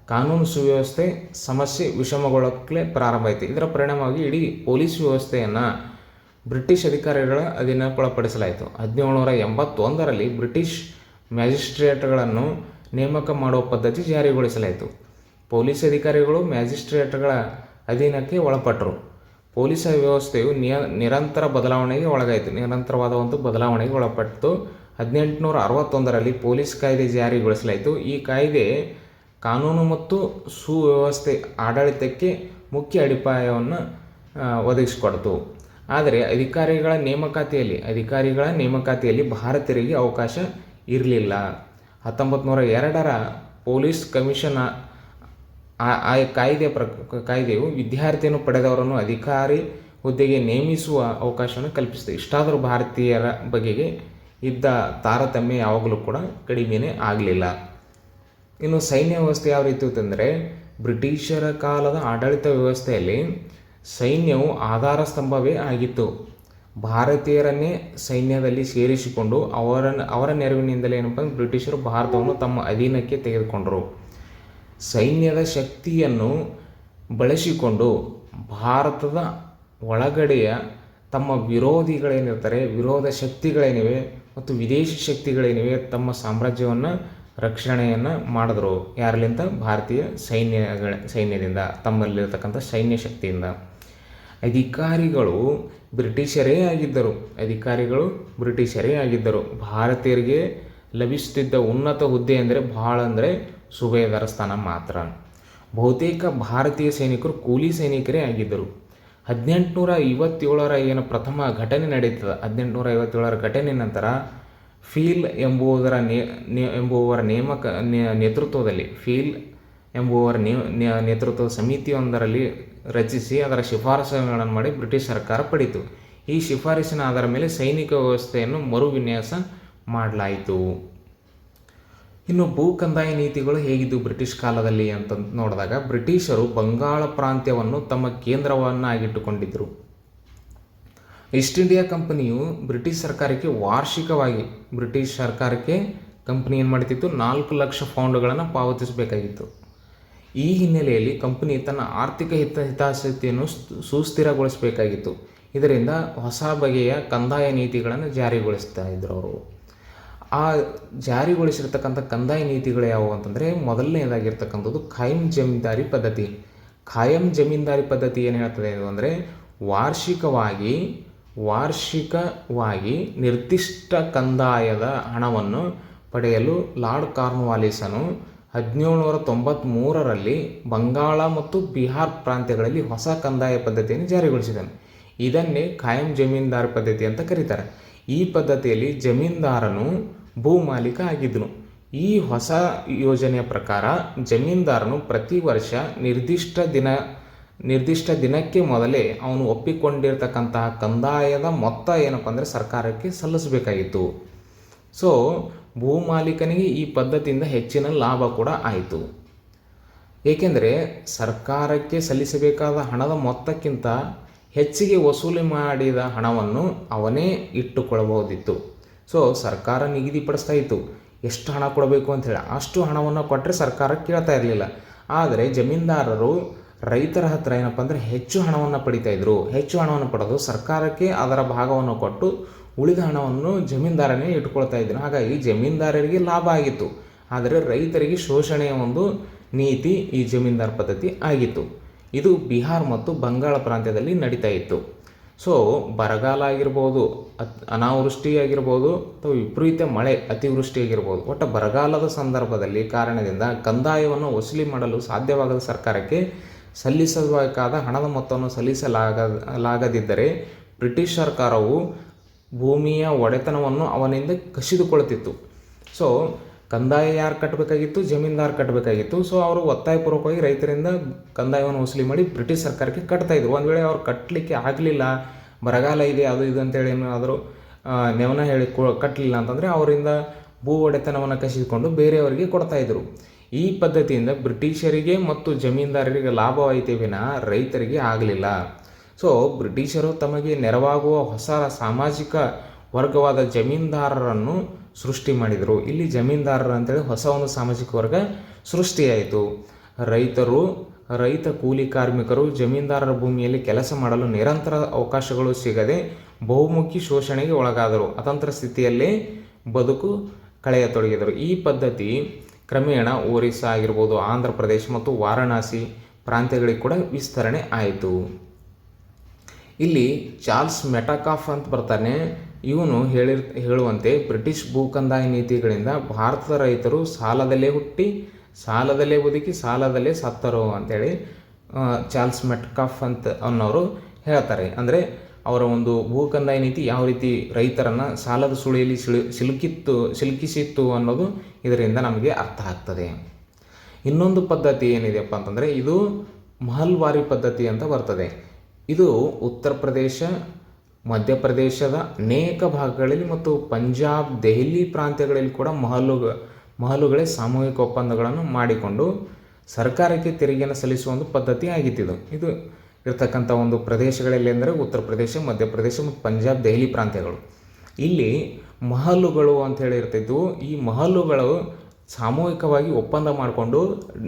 ಕಾನೂನು ಸುವ್ಯವಸ್ಥೆ ಸಮಸ್ಯೆ ವಿಷಮಗೊಳ್ಳಕ್ಕೆ ಪ್ರಾರಂಭ ಆಯಿತು. ಇದರ ಪರಿಣಾಮವಾಗಿ ಇಡೀ ಪೊಲೀಸ್ ವ್ಯವಸ್ಥೆಯನ್ನು ಬ್ರಿಟಿಷ್ ಅಧಿಕಾರಿಗಳ ಅಧೀನಕ್ಕೊಳಪಡಿಸಲಾಯಿತು ಹದಿನೇಳುನೂರ ಎಂಬತ್ತೊಂದರಲ್ಲಿ ಬ್ರಿಟಿಷ್ ಮ್ಯಾಜಿಸ್ಟ್ರೇಟ್ಗಳನ್ನು ನೇಮಕ ಮಾಡುವ ಪದ್ಧತಿ ಜಾರಿಗೊಳಿಸಲಾಯಿತು. ಪೊಲೀಸ್ ಅಧಿಕಾರಿಗಳು ಮ್ಯಾಜಿಸ್ಟ್ರೇಟ್ಗಳ ಅಧೀನಕ್ಕೆ ಒಳಪಟ್ಟರು. ಪೊಲೀಸ್ ವ್ಯವಸ್ಥೆಯು ನಿಯ, ನಿರಂತರ ಬದಲಾವಣೆಗೆ ಒಳಗಾಯಿತು. ನಿರಂತರವಾದ ಒಂದು ಬದಲಾವಣೆಗೆ ಒಳಪಟ್ಟಿತು ಹದಿನೆಂಟುನೂರ ಅರವತ್ತೊಂದರಲ್ಲಿ ಪೊಲೀಸ್ ಕಾಯ್ದೆ ಜಾರಿಗೊಳಿಸಲಾಯಿತು. ಈ ಕಾಯ್ದೆ ಕಾನೂನು ಮತ್ತು ಸುವ್ಯವಸ್ಥೆ ಆಡಳಿತಕ್ಕೆ ಮುಖ್ಯ ಅಡಿಪಾಯವನ್ನು ಒದಗಿಸಿಕೊಡ್ತು. ಆದರೆ ಅಧಿಕಾರಿಗಳ ನೇಮಕಾತಿಯಲ್ಲಿ ಅಧಿಕಾರಿಗಳ ನೇಮಕಾತಿಯಲ್ಲಿ ಭಾರತೀಯರಿಗೆ ಅವಕಾಶ ಇರಲಿಲ್ಲ. ಹತ್ತೊಂಬತ್ತು ನೂರ ಎರಡರ ಪೊಲೀಸ್ ಕಮಿಷನ್ ಆ- ಕಾಯ್ದೆ ಪ್ರ ಕಾಯ್ದೆಯು ವಿದ್ಯಾರ್ಥಿಯನ್ನು ಪಡೆದವರನ್ನು ಅಧಿಕಾರಿ ಹುದ್ದೆಗೆ ನೇಮಿಸುವ ಅವಕಾಶವನ್ನು ಕಲ್ಪಿಸಿದೆ ಇಷ್ಟಾದರೂ ಭಾರತೀಯರ ಬಗೆಗೆ ಇದ್ದ ತಾರತಮ್ಯ ಯಾವಾಗಲೂ ಕೂಡ ಕಡಿಮೆನೇ ಆಗಲಿಲ್ಲ. ಇನ್ನು ಸೈನ್ಯ ವ್ಯವಸ್ಥೆ ಯಾವ ರೀತಿ ಅಂತಂದರೆ ಬ್ರಿಟಿಷರ ಕಾಲದ ಆಡಳಿತ ವ್ಯವಸ್ಥೆಯಲ್ಲಿ ಸೈನ್ಯವು ಆಧಾರ ಸ್ತಂಭವೇ ಆಗಿತ್ತು. ಭಾರತೀಯರನ್ನೇ ಸೈನ್ಯದಲ್ಲಿ ಸೇರಿಸಿಕೊಂಡು ಅವರ ಅವರ ನೆರವಿನಿಂದಲೇ ಏನಪ್ಪ ಅಂದ್ರೆ ಬ್ರಿಟಿಷರು ಭಾರತವನ್ನು ತಮ್ಮ ಅಧೀನಕ್ಕೆ ತೆಗೆದುಕೊಂಡರು. ಸೈನ್ಯದ ಶಕ್ತಿಯನ್ನು ಬಳಸಿಕೊಂಡು ಭಾರತದ ಒಳಗಡೆಯ ತಮ್ಮ ವಿರೋಧಿಗಳೇನಿರ್ತಾರೆ, ವಿರೋಧ ಶಕ್ತಿಗಳೇನಿವೆ ಮತ್ತು ವಿದೇಶಿ ಶಕ್ತಿಗಳೇನಿವೆ, ತಮ್ಮ ಸಾಮ್ರಾಜ್ಯವನ್ನು ರಕ್ಷಣೆಯನ್ನು ಮಾಡಿದ್ರು. ಯಾರಲಿಂತ? ಭಾರತೀಯ ಸೈನ್ಯಗಳ, ಸೈನ್ಯದಿಂದ, ತಮ್ಮಲ್ಲಿರ್ತಕ್ಕಂಥ ಸೈನ್ಯ ಶಕ್ತಿಯಿಂದ. ಅಧಿಕಾರಿಗಳು ಬ್ರಿಟಿಷರೇ ಆಗಿದ್ದರು. ಅಧಿಕಾರಿಗಳು ಬ್ರಿಟಿಷರೇ ಆಗಿದ್ದರು. ಭಾರತೀಯರಿಗೆ ಲಭಿಸುತ್ತಿದ್ದ ಉನ್ನತ ಹುದ್ದೆ ಅಂದರೆ ಭಾಳ ಅಂದರೆ ಸುಬೇದಾರ ಸ್ಥಾನ ಮಾತ್ರ. ಬಹುತೇಕ ಭಾರತೀಯ ಸೈನಿಕರು ಕೂಲಿ ಸೈನಿಕರೇ ಆಗಿದ್ದರು. ಹದಿನೆಂಟುನೂರ ಐವತ್ತೇಳರ ಏನು ಪ್ರಥಮ ಘಟನೆ ನಡೀತದೆ? ಹದಿನೆಂಟುನೂರ ಐವತ್ತೇಳರ ಘಟನೆ ನಂತರ ಫೀಲ್ ಎಂಬುವುದರ ನೇ ಎಂಬುವವರ ನೇಮಕ ನೇತೃತ್ವದಲ್ಲಿ, ಫೀಲ್ ಎಂಬುವರ ನೇತೃತ್ವದ ಸಮಿತಿಯೊಂದರಲ್ಲಿ ರಚಿಸಿ, ಅದರ ಶಿಫಾರಸುಗಳನ್ನು ಮಾಡಿ ಬ್ರಿಟಿಷ್ ಸರ್ಕಾರ ಪಡೀತು. ಈ ಶಿಫಾರಸಿನ ಆಧಾರ ಮೇಲೆ ಸೈನಿಕ ವ್ಯವಸ್ಥೆಯನ್ನು ಮರು ವಿನ್ಯಾಸ ಮಾಡಲಾಯಿತು. ಇನ್ನು ಭೂ ಕಂದಾಯ ನೀತಿಗಳು ಹೇಗಿದ್ದು ಬ್ರಿಟಿಷ್ ಕಾಲದಲ್ಲಿ ಅಂತ ನೋಡಿದಾಗ, ಬ್ರಿಟಿಷರು ಬಂಗಾಳ ಪ್ರಾಂತ್ಯವನ್ನು ತಮ್ಮ ಕೇಂದ್ರವನ್ನಾಗಿಟ್ಟುಕೊಂಡಿದ್ದರು. ಈಸ್ಟ್ ಇಂಡಿಯಾ ಕಂಪನಿಯು ಬ್ರಿಟಿಷ್ ಸರ್ಕಾರಕ್ಕೆ ವಾರ್ಷಿಕವಾಗಿ, ಬ್ರಿಟಿಷ್ ಸರ್ಕಾರಕ್ಕೆ ಕಂಪನಿ ಏನು ಮಾಡ್ತಿತ್ತು? ನಾಲ್ಕು ಲಕ್ಷ ಪೌಂಡ್ಗಳನ್ನು ಪಾವತಿಸಬೇಕಾಗಿತ್ತು. ಈ ಹಿನ್ನೆಲೆಯಲ್ಲಿ ಕಂಪನಿ ತನ್ನ ಆರ್ಥಿಕ ಹಿತ ಹಿತಾಸಕ್ತಿಯನ್ನು ಸುಸ್ಥಿರಗೊಳಿಸಬೇಕಾಗಿತ್ತು. ಇದರಿಂದ ಹೊಸ ಬಗೆಯ ಕಂದಾಯ ನೀತಿಗಳನ್ನು ಜಾರಿಗೊಳಿಸ್ತಾ ಇದ್ರು ಅವರು. ಆ ಜಾರಿಗೊಳಿಸಿರ್ತಕ್ಕಂಥ ಕಂದಾಯ ನೀತಿಗಳು ಯಾವುವು ಅಂತಂದರೆ ಮೊದಲನೇದಾಗಿರ್ತಕ್ಕಂಥದ್ದು ಖಾಯಂ ಜಮೀನ್ದಾರಿ ಪದ್ಧತಿ. ಖಾಯಂ ಜಮೀನ್ದಾರಿ ಪದ್ಧತಿ ಏನು ಹೇಳ್ತದೆ ಅಂದರೆ ವಾರ್ಷಿಕವಾಗಿ ವಾರ್ಷಿಕವಾಗಿ ನಿರ್ದಿಷ್ಟ ಕಂದಾಯದ ಹಣವನ್ನು ಪಡೆಯಲು ಲಾರ್ಡ್ ಕಾರ್ನ್ವಾಲಿಸನು. ಹದಿನೇಳುನೂರ ತೊಂಬತ್ತ್ಮೂರರಲ್ಲಿ ಬಂಗಾಳ ಮತ್ತು ಬಿಹಾರ್ ಪ್ರಾಂತ್ಯಗಳಲ್ಲಿ ಹೊಸ ಕಂದಾಯ ಪದ್ಧತಿಯನ್ನು ಜಾರಿಗೊಳಿಸಿದನು. ಇದನ್ನೇ ಖಾಯಂ ಜಮೀನ್ದಾರ್ ಪದ್ಧತಿ ಅಂತ ಕರೀತಾರೆ. ಈ ಪದ್ಧತಿಯಲ್ಲಿ ಜಮೀನ್ದಾರನು ಭೂ ಮಾಲೀಕ ಆಗಿದ್ದನು. ಈ ಹೊಸ ಯೋಜನೆಯ ಪ್ರಕಾರ ಜಮೀನ್ದಾರನು ಪ್ರತಿ ವರ್ಷ ನಿರ್ದಿಷ್ಟ ದಿನ, ನಿರ್ದಿಷ್ಟ ದಿನಕ್ಕೆ ಮೊದಲೇ ಅವನು ಒಪ್ಪಿಕೊಂಡಿರ್ತಕ್ಕಂತಹ ಕಂದಾಯದ ಮೊತ್ತ ಏನಪ್ಪ ಅಂದರೆ ಸರ್ಕಾರಕ್ಕೆ ಸಲ್ಲಿಸಬೇಕಾಗಿತ್ತು. ಸೊ ಭೂ ಮಾಲೀಕನಿಗೆ ಈ ಪದ್ಧತಿಯಿಂದ ಹೆಚ್ಚಿನ ಲಾಭ ಕೂಡ ಆಯಿತು. ಏಕೆಂದರೆ ಸರ್ಕಾರಕ್ಕೆ ಸಲ್ಲಿಸಬೇಕಾದ ಹಣದ ಮೊತ್ತಕ್ಕಿಂತ ಹೆಚ್ಚಿಗೆ ವಸೂಲಿ ಮಾಡಿದ ಹಣವನ್ನು ಅವನೇ ಇಟ್ಟುಕೊಳ್ಳಬಹುದಿತ್ತು. ಸೊ, ಸರ್ಕಾರ ನಿಗದಿಪಡಿಸ್ತಾ ಇತ್ತು. ಎಷ್ಟು ಹಣ ಕೊಡಬೇಕು ಅಂಥೇಳಿ ಅಷ್ಟು ಹಣವನ್ನು ಕೊಟ್ಟರೆ ಸರ್ಕಾರ ಕೇಳ್ತಾ ಇರಲಿಲ್ಲ. ಆದರೆ ಜಮೀನ್ದಾರರು ರೈತರ ಹತ್ರ ಏನಪ್ಪ ಅಂದರೆ ಹೆಚ್ಚು ಹಣವನ್ನು ಪಡಿತಾ ಇದ್ರು. ಹೆಚ್ಚು ಹಣವನ್ನು ಪಡೆದು ಸರ್ಕಾರಕ್ಕೆ ಅದರ ಭಾಗವನ್ನು ಕೊಟ್ಟು ಉಳಿದ ಹಣವನ್ನು ಜಮೀನ್ದಾರನೇ ಇಟ್ಕೊಳ್ತಾ ಇದ್ದನು ಹಾಗಾಗಿ ಜಮೀನ್ದಾರರಿಗೆ ಲಾಭ ಆಗಿತ್ತು. ಆದರೆ ರೈತರಿಗೆ ಶೋಷಣೆಯ ಒಂದು ನೀತಿ ಈ ಜಮೀನ್ದಾರ್ ಪದ್ಧತಿ ಆಗಿತ್ತು. ಇದು ಬಿಹಾರ್ ಮತ್ತು ಬಂಗಾಳ ಪ್ರಾಂತ್ಯದಲ್ಲಿ ನಡೀತಾ ಇತ್ತು. ಸೊ ಬರಗಾಲ ಆಗಿರ್ಬೋದು, ಅತ್ ಅನಾವೃಷ್ಟಿ ಆಗಿರ್ಬೋದು ಅಥವಾ ವಿಪರೀತ ಮಳೆ ಅತಿವೃಷ್ಟಿ ಆಗಿರ್ಬೋದು ಒಟ್ಟು ಬರಗಾಲದ ಸಂದರ್ಭದಲ್ಲಿ ಕಾರಣದಿಂದ ಕಂದಾಯವನ್ನು ವಸೂಲಿ ಮಾಡಲು ಸಾಧ್ಯವಾಗದ ಸರ್ಕಾರಕ್ಕೆ ಸಲ್ಲಿಸಬೇಕಾದ ಹಣದ ಮೊತ್ತವನ್ನು ಸಲ್ಲಿಸಲಾಗ ಲಾಗದಿದ್ದರೆ ಬ್ರಿಟಿಷ್ ಸರ್ಕಾರವು ಭೂಮಿಯ ಒಡೆತನವನ್ನು ಅವನಿಂದ ಕಸಿದುಕೊಳ್ಳುತ್ತಿತ್ತು. ಸೊ ಕಂದಾಯ ಯಾರು ಕಟ್ಟಬೇಕಾಗಿತ್ತು ಜಮೀನ್ದಾರ್ ಕಟ್ಟಬೇಕಾಗಿತ್ತು ಸೊ ಅವರು ಒತ್ತಾಯಪೂರ್ವಕವಾಗಿ ರೈತರಿಂದ ಕಂದಾಯವನ್ನು ವಸೂಲಿ ಮಾಡಿ ಬ್ರಿಟಿಷ್ ಸರ್ಕಾರಕ್ಕೆ ಕಟ್ತಾ ಇದ್ರು. ಒಂದು ವೇಳೆ ಅವ್ರು ಕಟ್ಟಲಿಕ್ಕೆ ಆಗಲಿಲ್ಲ, ಬರಗಾಲ ಇದೆ, ಅದು ಇದು ಅಂತೇಳಿ ಏನಾದರೂ ನೆವನ ಹೇಳಿ ಕಟ್ಟಲಿಲ್ಲ ಅಂತಂದರೆ ಅವರಿಂದ ಭೂ ಒಡೆತನವನ್ನು ಕಸಿದುಕೊಂಡು ಬೇರೆಯವರಿಗೆ ಕೊಡ್ತಾ ಇದ್ರು. ಈ ಪದ್ಧತಿಯಿಂದ ಬ್ರಿಟಿಷರಿಗೆ ಮತ್ತು ಜಮೀನ್ದಾರರಿಗೆ ಲಾಭವಾಯಿತೇ ವಿನ ರೈತರಿಗೆ ಆಗಲಿಲ್ಲ. ಸೊ ಬ್ರಿಟಿಷರು ತಮಗೆ ನೆರವಾಗುವ ಹೊಸ ಸಾಮಾಜಿಕ ವರ್ಗವಾದ ಜಮೀನ್ದಾರರನ್ನು ಸೃಷ್ಟಿ ಮಾಡಿದರು. ಇಲ್ಲಿ ಜಮೀನ್ದಾರರು ಅಂತೇಳಿ ಹೊಸ ಒಂದು ಸಾಮಾಜಿಕ ವರ್ಗ ಸೃಷ್ಟಿಯಾಯಿತು ರೈತರು, ರೈತ ಕೂಲಿ ಕಾರ್ಮಿಕರು ಜಮೀನ್ದಾರರ ಭೂಮಿಯಲ್ಲಿ ಕೆಲಸ ಮಾಡಲು ನಿರಂತರ ಅವಕಾಶಗಳು ಸಿಗದೆ ಬಹುಮುಖಿ ಶೋಷಣೆಗೆ ಒಳಗಾದರು. ಅತಂತ್ರ ಸ್ಥಿತಿಯಲ್ಲಿ ಬದುಕು ಕಳೆಯತೊಡಗಿದರು. ಈ ಪದ್ಧತಿ ಕ್ರಮೇಣ ಒರಿಸ್ಸಾ ಆಗಿರ್ಬೋದು ಆಂಧ್ರ ಪ್ರದೇಶ ಮತ್ತು ವಾರಣಾಸಿ ಪ್ರಾಂತ್ಯಗಳಿಗೆ ಕೂಡ ವಿಸ್ತರಣೆ ಆಯಿತು. ಇಲ್ಲಿ ಚಾರ್ಲ್ಸ್ ಮೆಟಾಕಾಫ್ ಅಂತ ಬರ್ತಾನೆ. ಇವನು ಹೇಳಿರ್, ಹೇಳುವಂತೆ ಬ್ರಿಟಿಷ್ ಭೂಕಂದಾಯ ನೀತಿಗಳಿಂದ ಭಾರತದ ರೈತರು ಸಾಲದಲ್ಲೇ ಹುಟ್ಟಿ, ಸಾಲದಲ್ಲೇ ಬದುಕಿ, ಸಾಲದಲ್ಲೇ ಸತ್ತರು ಅಂತೇಳಿ ಚಾರ್ಲ್ಸ್ ಮೆಟ್ಕಾಫ್ ಅಂತ ಅನ್ನೋರು ಹೇಳ್ತಾರೆ. ಅಂದರೆ ಅವರ ಒಂದು ಭೂ ಕಂದಾಯ ನೀತಿ ಯಾವ ರೀತಿ ರೈತರನ್ನು ಸಾಲದ ಸುಳಿಯಲ್ಲಿ ಸಿಳು, ಸಿಲುಕಿತ್ತು, ಸಿಲುಕಿಸಿತ್ತು ಅನ್ನೋದು ಇದರಿಂದ ನಮಗೆ ಅರ್ಥ ಆಗ್ತದೆ. ಇನ್ನೊಂದು ಪದ್ಧತಿ ಏನಿದೆಯಪ್ಪ ಅಂತಂದರೆ ಇದು ಮಹಲ್ವಾರಿ ಪದ್ಧತಿ ಅಂತ ಬರ್ತದೆ. ಇದು ಉತ್ತರ ಪ್ರದೇಶ ಮಧ್ಯಪ್ರದೇಶದ ಅನೇಕ ಭಾಗಗಳಲ್ಲಿ ಮತ್ತು ಪಂಜಾಬ್, ದೆಹಲಿ ಪ್ರಾಂತ್ಯಗಳಲ್ಲಿ ಕೂಡ ಮಹಲು ಮಹಲುಗಳೇ ಸಾಮೂಹಿಕ ಒಪ್ಪಂದಗಳನ್ನು ಮಾಡಿಕೊಂಡು ಸರ್ಕಾರಕ್ಕೆ ತೆರಿಗೆಯನ್ನು ಸಲ್ಲಿಸುವ ಒಂದು ಪದ್ಧತಿ ಆಗಿತ್ತಿದು. ಇದು ಇರ್ತಕ್ಕಂಥ ಒಂದು ಪ್ರದೇಶಗಳಲ್ಲಿ ಅಂದರೆ ಉತ್ತರ ಪ್ರದೇಶ ಮಧ್ಯಪ್ರದೇಶ ಮತ್ತು ಪಂಜಾಬ್, ದೆಹಲಿ ಪ್ರಾಂತ್ಯಗಳು. ಇಲ್ಲಿ ಮಹಲುಗಳು ಅಂತ ಹೇಳಿ ಇರ್ತಿದ್ವು. ಈ ಮಹಲುಗಳು ಸಾಮೂಹಿಕವಾಗಿ ಒಪ್ಪಂದ ಮಾಡಿಕೊಂಡು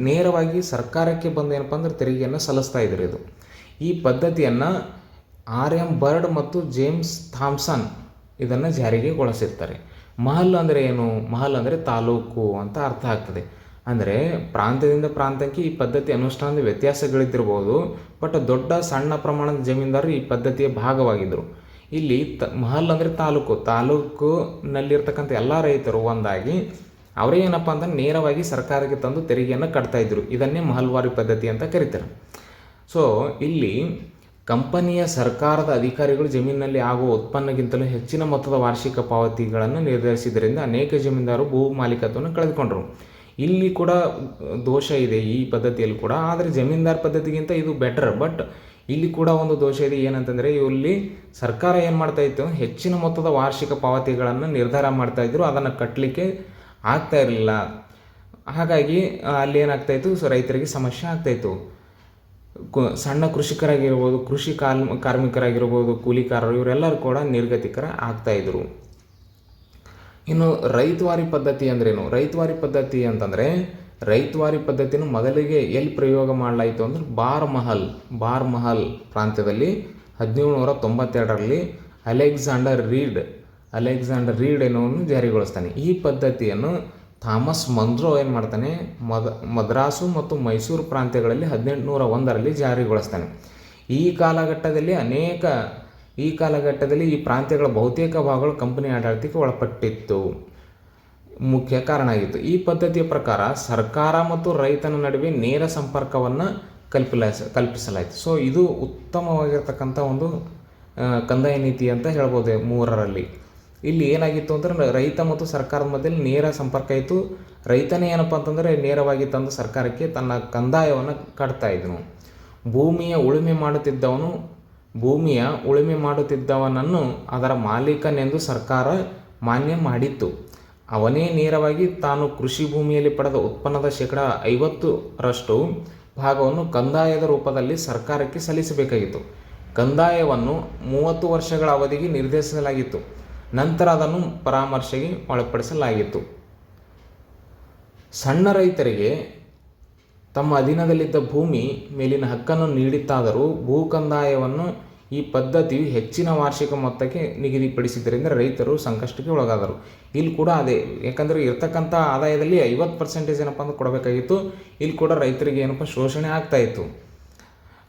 ನೇರವಾಗಿ ಸರ್ಕಾರಕ್ಕೆ ಬಂದ ಏನಪ್ಪ ಅಂದ್ರೆ ತೆರಿಗೆಯನ್ನು ಸಲ್ಲಿಸ್ತಾ ಇದ್ರು ಇದು. ಈ ಪದ್ಧತಿಯನ್ನು ಆರ್ ಎಂ ಬರ್ಡ್ ಮತ್ತು ಜೇಮ್ಸ್ ಥಾಮ್ಸನ್ ಇದನ್ನು ಜಾರಿಗೆಗೊಳಿಸಿರ್ತಾರೆ ಮಹಲ್ ಅಂದರೆ ಏನು? ಮಹಲ್ ಅಂದರೆ ತಾಲೂಕು ಅಂತ ಅರ್ಥ ಆಗ್ತದೆ. ಅಂದರೆ ಪ್ರಾಂತ್ಯದಿಂದ ಪ್ರಾಂತ್ಯಕ್ಕೆ ಈ ಪದ್ಧತಿ ಅನುಷ್ಠಾನದ ವ್ಯತ್ಯಾಸಗಳಿದ್ದಿರ್ಬೋದು, ಬಟ್ ದೊಡ್ಡ ಸಣ್ಣ ಪ್ರಮಾಣದ ಜಮೀನ್ದಾರರು ಈ ಪದ್ಧತಿಯ ಭಾಗವಾಗಿದ್ದರು ಇಲ್ಲಿ ತ, ಮಹಲ್ ಅಂದರೆ ತಾಲೂಕು. ತಾಲೂಕಿನಲ್ಲಿರ್ತಕ್ಕಂಥ ಎಲ್ಲ ರೈತರು ಒಂದಾಗಿ ಅವರೇ ಏನಪ್ಪ ಅಂತ ನೇರವಾಗಿ ಸರ್ಕಾರಕ್ಕೆ ತಂದು ತೆರಿಗೆಯನ್ನು ಕಟ್ತಾ ಇದ್ರು. ಇದನ್ನೇ ಮಹಲ್ವಾರಿ ಪದ್ಧತಿ ಅಂತ ಕರೀತಾರೆ. ಸೊ ಇಲ್ಲಿ ಕಂಪನಿಯ ಸರ್ಕಾರದ ಅಧಿಕಾರಿಗಳು ಜಮೀನಿನಲ್ಲಿ ಆಗುವ ಉತ್ಪನ್ನಗಿಂತಲೂ ಹೆಚ್ಚಿನ ಮೊತ್ತದ ವಾರ್ಷಿಕ ಪಾವತಿಗಳನ್ನು ನಿರ್ಧರಿಸಿದ್ದರಿಂದ ಅನೇಕ ಜಮೀನ್ದಾರರು ಭೂ ಮಾಲೀಕತ್ವವನ್ನು ಕಳೆದುಕೊಂಡರು. ಇಲ್ಲಿ ಕೂಡ ದೋಷ ಇದೆ ಈ ಪದ್ಧತಿಯಲ್ಲಿ ಕೂಡ, ಆದರೆ ಜಮೀನ್ದಾರ್ ಪದ್ಧತಿಗಿಂತ ಇದು ಬೆಟರ್ ಬಟ್ ಇಲ್ಲಿ ಕೂಡ ಒಂದು ದೋಷ ಇದೆ ಏನಂತಂದರೆ, ಇಲ್ಲಿ ಸರ್ಕಾರ ಏನು ಮಾಡ್ತಾ ಇತ್ತು? ಹೆಚ್ಚಿನ ಮೊತ್ತದ ವಾರ್ಷಿಕ ಪಾವತಿಗಳನ್ನು ನಿರ್ಧಾರ ಮಾಡ್ತಾ ಇದ್ರು, ಅದನ್ನು ಕಟ್ಟಲಿಕ್ಕೆ ಆಗ್ತಾ ಇರಲಿಲ್ಲ. ಹಾಗಾಗಿ ಅಲ್ಲಿ ಏನಾಗ್ತಾಯಿತ್ತು ಸೊ ರೈತರಿಗೆ ಸಮಸ್ಯೆ ಆಗ್ತಾಯಿತ್ತು ಸಣ್ಣ ಕೃಷಿಕರಾಗಿರ್ಬೋದು, ಕೃಷಿ ಕಾಲ್, ಕಾರ್ಮಿಕರಾಗಿರ್ಬೋದು, ಕೂಲಿಕಾರರು, ಇವರೆಲ್ಲರೂ ಕೂಡ ನಿರ್ಗತಿಕರ ಆಗ್ತಾ ಇದ್ರು. ಇನ್ನು ರೈತವಾರಿ ಪದ್ಧತಿ ಅಂದ್ರೇನು? ರೈತವಾರಿ ಪದ್ಧತಿ ಅಂತಂದರೆ, ರೈತವಾರಿ ಪದ್ಧತಿಯನ್ನು ಮೊದಲಿಗೆ ಎಲ್ಲಿ ಪ್ರಯೋಗ ಮಾಡಲಾಯಿತು ಅಂದ್ರೆ ಬಾರ್ ಮಹಲ್ ಬಾರ್ ಮಹಲ್ ಪ್ರಾಂತ್ಯದಲ್ಲಿ ಹದಿನೇಳು ನೂರ ತೊಂಬತ್ತೆರಡರಲ್ಲಿ ಅಲೆಕ್ಸಾಂಡರ್ ರೀಡ್ ಅಲೆಕ್ಸಾಂಡರ್ ರೀಡ್ ಎನ್ನುವನ್ನು ಜಾರಿಗೊಳಿಸ್ತಾನೆ. ಈ ಪದ್ಧತಿಯನ್ನು ಥಾಮಸ್ ಮಂದ್ರೋ ಏನು ಮಾಡ್ತಾನೆ? ಮದ, ಮದ್ರಾಸು ಮತ್ತು ಮೈಸೂರು ಪ್ರಾಂತ್ಯಗಳಲ್ಲಿ ಹದಿನೆಂಟುನೂರ ಒಂದರಲ್ಲಿ ಜಾರಿಗೊಳಿಸ್ತಾನೆ. ಈ ಕಾಲಘಟ್ಟದಲ್ಲಿ ಅನೇಕ, ಈ ಕಾಲಘಟ್ಟದಲ್ಲಿ ಈ ಪ್ರಾಂತ್ಯಗಳ ಬಹುತೇಕ ಭಾಗಗಳು ಕಂಪನಿ ಆಡಳಿತಕ್ಕೆ ಒಳಪಟ್ಟಿತ್ತು. ಮುಖ್ಯ ಕಾರಣ ಆಗಿತ್ತು. ಈ ಪದ್ಧತಿಯ ಪ್ರಕಾರ ಸರ್ಕಾರ ಮತ್ತು ರೈತನ ನಡುವೆ ನೇರ ಸಂಪರ್ಕವನ್ನು ಕಲ್ಪಿಲ ಕಲ್ಪಿಸಲಾಯಿತು. ಸೊ, ಇದು ಉತ್ತಮವಾಗಿರ್ತಕ್ಕಂಥ ಒಂದು ಕಂದಾಯ ನೀತಿ ಅಂತ ಹೇಳ್ಬೋದು ಮೂರರಲ್ಲಿ. ಇಲ್ಲಿ ಏನಾಗಿತ್ತು ಅಂದ್ರೆ ರೈತ ಮತ್ತು ಸರ್ಕಾರದ ಮಧ್ಯೆ ನೇರ ಸಂಪರ್ಕ ಇತ್ತು. ರೈತನೇ ಏನಪ್ಪ ಅಂತಂದರೆ, ನೇರವಾಗಿ ತಂದು ಸರ್ಕಾರಕ್ಕೆ ತನ್ನ ಕಂದಾಯವನ್ನು ಕಟ್ತಾ ಇದ್ನು. ಭೂಮಿಯ ಉಳುಮೆ ಮಾಡುತ್ತಿದ್ದವನು, ಭೂಮಿಯ ಉಳುಮೆ ಮಾಡುತ್ತಿದ್ದವನನ್ನು ಅದರ ಮಾಲೀಕನೆಂದು ಸರ್ಕಾರ ಮಾನ್ಯ ಮಾಡಿತ್ತು. ಅವನೇ ನೇರವಾಗಿ ತಾನು ಕೃಷಿ ಭೂಮಿಯಲ್ಲಿ ಪಡೆದ ಉತ್ಪನ್ನದ ಶೇಕಡ ಐವತ್ತರಷ್ಟು ಭಾಗವನ್ನು ಕಂದಾಯದ ರೂಪದಲ್ಲಿ ಸರ್ಕಾರಕ್ಕೆ ಸಲ್ಲಿಸಬೇಕಾಗಿತ್ತು. ಕಂದಾಯವನ್ನು ಮೂವತ್ತು ವರ್ಷಗಳ ಅವಧಿಗೆ ನಿರ್ದೇಶಿಸಲಾಗಿತ್ತು. ನಂತರ ಅದನ್ನು ಪರಾಮರ್ಶೆಗೆ ಒಳಪಡಿಸಲಾಗಿತ್ತು. ಸಣ್ಣ ರೈತರಿಗೆ ತಮ್ಮ ಅಧೀನದಲ್ಲಿದ್ದ ಭೂಮಿ ಮೇಲಿನ ಹಕ್ಕನ್ನು ನೀಡಿತ್ತಾದರೂ ಭೂ ಕಂದಾಯವನ್ನು ಈ ಪದ್ಧತಿಯು ಹೆಚ್ಚಿನ ವಾರ್ಷಿಕ ಮೊತ್ತಕ್ಕೆ ನಿಗದಿಪಡಿಸಿದ್ದರಿಂದ ರೈತರು ಸಂಕಷ್ಟಕ್ಕೆ ಒಳಗಾದರು. ಇಲ್ಲಿ ಕೂಡ ಅದೇ, ಯಾಕಂದರೆ ಇರ್ತಕ್ಕಂಥ ಆದಾಯದಲ್ಲಿ ಐವತ್ತು ಪರ್ಸೆಂಟೇಜ್ ಏನಪ್ಪ ಅಂದ್ರೆ ಕೊಡಬೇಕಾಗಿತ್ತು. ಇಲ್ಲಿ ಕೂಡ ರೈತರಿಗೆ ಏನಪ್ಪ ಶೋಷಣೆ ಆಗ್ತಾ ಇತ್ತು.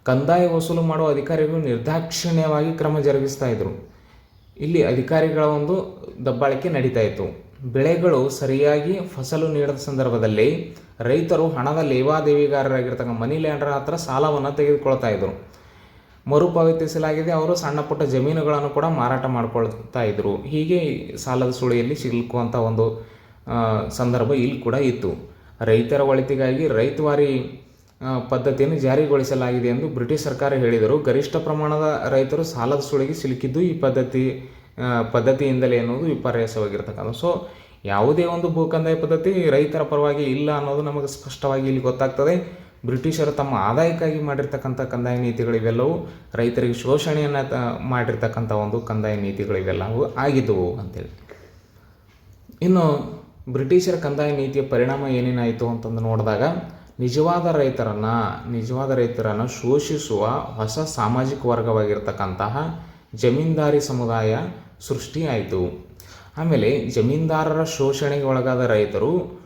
ಕಂದಾಯ ವಸೂಲು ಮಾಡುವ ಅಧಿಕಾರಿಗಳು ನಿರ್ದಾಕ್ಷಿಣ್ಯವಾಗಿ ಕ್ರಮ ಜರುಗಿಸ್ತಾ ಇದ್ರು. ಇಲ್ಲಿ ಅಧಿಕಾರಿಗಳ ಒಂದು ದಬ್ಬಾಳಿಕೆ ನಡೀತಾ ಇತ್ತು. ಬೆಳೆಗಳು ಸರಿಯಾಗಿ ಫಸಲು ನೀಡದ ಸಂದರ್ಭದಲ್ಲಿ ರೈತರು ಹಣದ ಲೇವಾದೇವಿಗಾರರಾಗಿರ್ತಕ್ಕಂಥ ಮನಿ ಲ್ಯಾಂಡರ್ ಹತ್ರ ಸಾಲವನ್ನು ತೆಗೆದುಕೊಳ್ತಾ ಇದ್ರು. ಮರುಪಾವತಿಸಲಾಗಿದೆ ಅವರು ಸಣ್ಣ ಪುಟ್ಟ ಜಮೀನುಗಳನ್ನು ಕೂಡ ಮಾರಾಟ ಮಾಡಿಕೊಳ್ತಾ ಇದ್ರು. ಹೀಗೆ ಸಾಲದ ಸುಳಿಯಲ್ಲಿ ಸಿಲುಕುವಂಥ ಒಂದು ಸಂದರ್ಭ ಇಲ್ಲಿ ಕೂಡ ಇತ್ತು. ರೈತರ ಒಳಿತಿಗಾಗಿ ರೈತವಾರಿ ಪದ್ಧತಿಯನ್ನು ಜಾರಿಗೊಳಿಸಲಾಗಿದೆ ಎಂದು ಬ್ರಿಟಿಷ್ ಸರ್ಕಾರ ಹೇಳಿದರು. ಗರಿಷ್ಠ ಪ್ರಮಾಣದ ರೈತರು ಸಾಲದ ಸುಳಿಗೆ ಸಿಲುಕಿದ್ದು ಈ ಪದ್ಧತಿ ಪದ್ಧತಿಯಿಂದಲೇ ಅನ್ನೋದು ವಿಪರ್ಯಾಸವಾಗಿರ್ತಕ್ಕಂಥ. ಸೊ ಯಾವುದೇ ಒಂದು ಭೂಕಂದಾಯ ಪದ್ಧತಿ ರೈತರ ಪರವಾಗಿ ಇಲ್ಲ ಅನ್ನೋದು ನಮಗೆ ಸ್ಪಷ್ಟವಾಗಿ ಇಲ್ಲಿ ಗೊತ್ತಾಗ್ತದೆ. ಬ್ರಿಟಿಷರು ತಮ್ಮ ಆದಾಯಕ್ಕಾಗಿ ಮಾಡಿರ್ತಕ್ಕಂಥ ಕಂದಾಯ ನೀತಿಗಳಿವೆಲ್ಲವೂ ರೈತರಿಗೆ ಶೋಷಣೆಯನ್ನು ತ- ಮಾಡಿರ್ತಕ್ಕಂಥ ಒಂದು ಕಂದಾಯ ನೀತಿಗಳು ಇವೆಲ್ಲವೂ ಆಗಿದ್ದವು ಅಂತೇಳಿ. ಇನ್ನು ಬ್ರಿಟಿಷರ ಕಂದಾಯ ನೀತಿಯ ಪರಿಣಾಮ ಏನೇನಾಯಿತು ಅಂತಂದು ನೋಡಿದಾಗ ನಿಜವಾದ ರೈತರನ್ನು ನಿಜವಾದ ರೈತರನ್ನು ಶೋಷಿಸುವ ಹೊಸ ಸಾಮಾಜಿಕ ವರ್ಗವಾಗಿರ್ತಕ್ಕಂತಹ ಜಮೀನ್ದಾರಿ ಸಮುದಾಯ ಸೃಷ್ಟಿಯಾಯಿತು. ಆಮೇಲೆ ಜಮೀನ್ದಾರರ ಶೋಷಣೆಗೆ ಒಳಗಾದ ರೈತರು,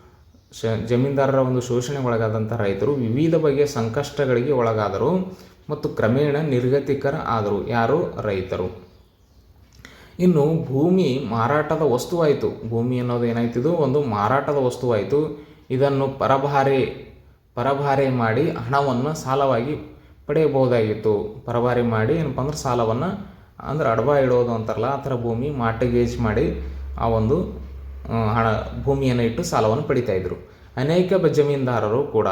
ಶ, ಜಮೀನ್ದಾರರ ಒಂದು ಶೋಷಣೆಗೆ ಒಳಗಾದಂಥ ರೈತರು ವಿವಿಧ ಬಗೆಯ ಸಂಕಷ್ಟಗಳಿಗೆ ಒಳಗಾದರು ಮತ್ತು ಕ್ರಮೇಣ ನಿರ್ಗತಿಕರ ಆದರು. ಯಾರು? ರೈತರು. ಇನ್ನು ಭೂಮಿ ಮಾರಾಟದ ವಸ್ತುವಾಯಿತು. ಭೂಮಿ ಅನ್ನೋದು ಏನಾಯ್ತಿದು? ಒಂದು ಮಾರಾಟದ ವಸ್ತುವಾಯಿತು. ಇದನ್ನು ಪರಭಾರೆ ಪರಭಾರೆ ಮಾಡಿ ಹಣವನ್ನು ಸಾಲವಾಗಿ ಪಡೆಯಬಹುದಾಗಿತ್ತು. ಪರಭಾರೆ ಮಾಡಿ ಏನಪ್ಪ ಅಂದ್ರೆ ಸಾಲವನ್ನು ಅಂದ್ರೆ ಅಡವ ಇಡೋದು ಅಂತಾರಲ್ಲ, ಆ ಥರ ಭೂಮಿ ಮಾಟಗೇಜ್ ಮಾಡಿ ಆ ಒಂದು ಹಣ, ಭೂಮಿಯನ್ನು ಇಟ್ಟು ಸಾಲವನ್ನು ಪಡಿತಾ ಇದ್ರು. ಅನೇಕ ಜಮೀನ್ದಾರರು ಕೂಡ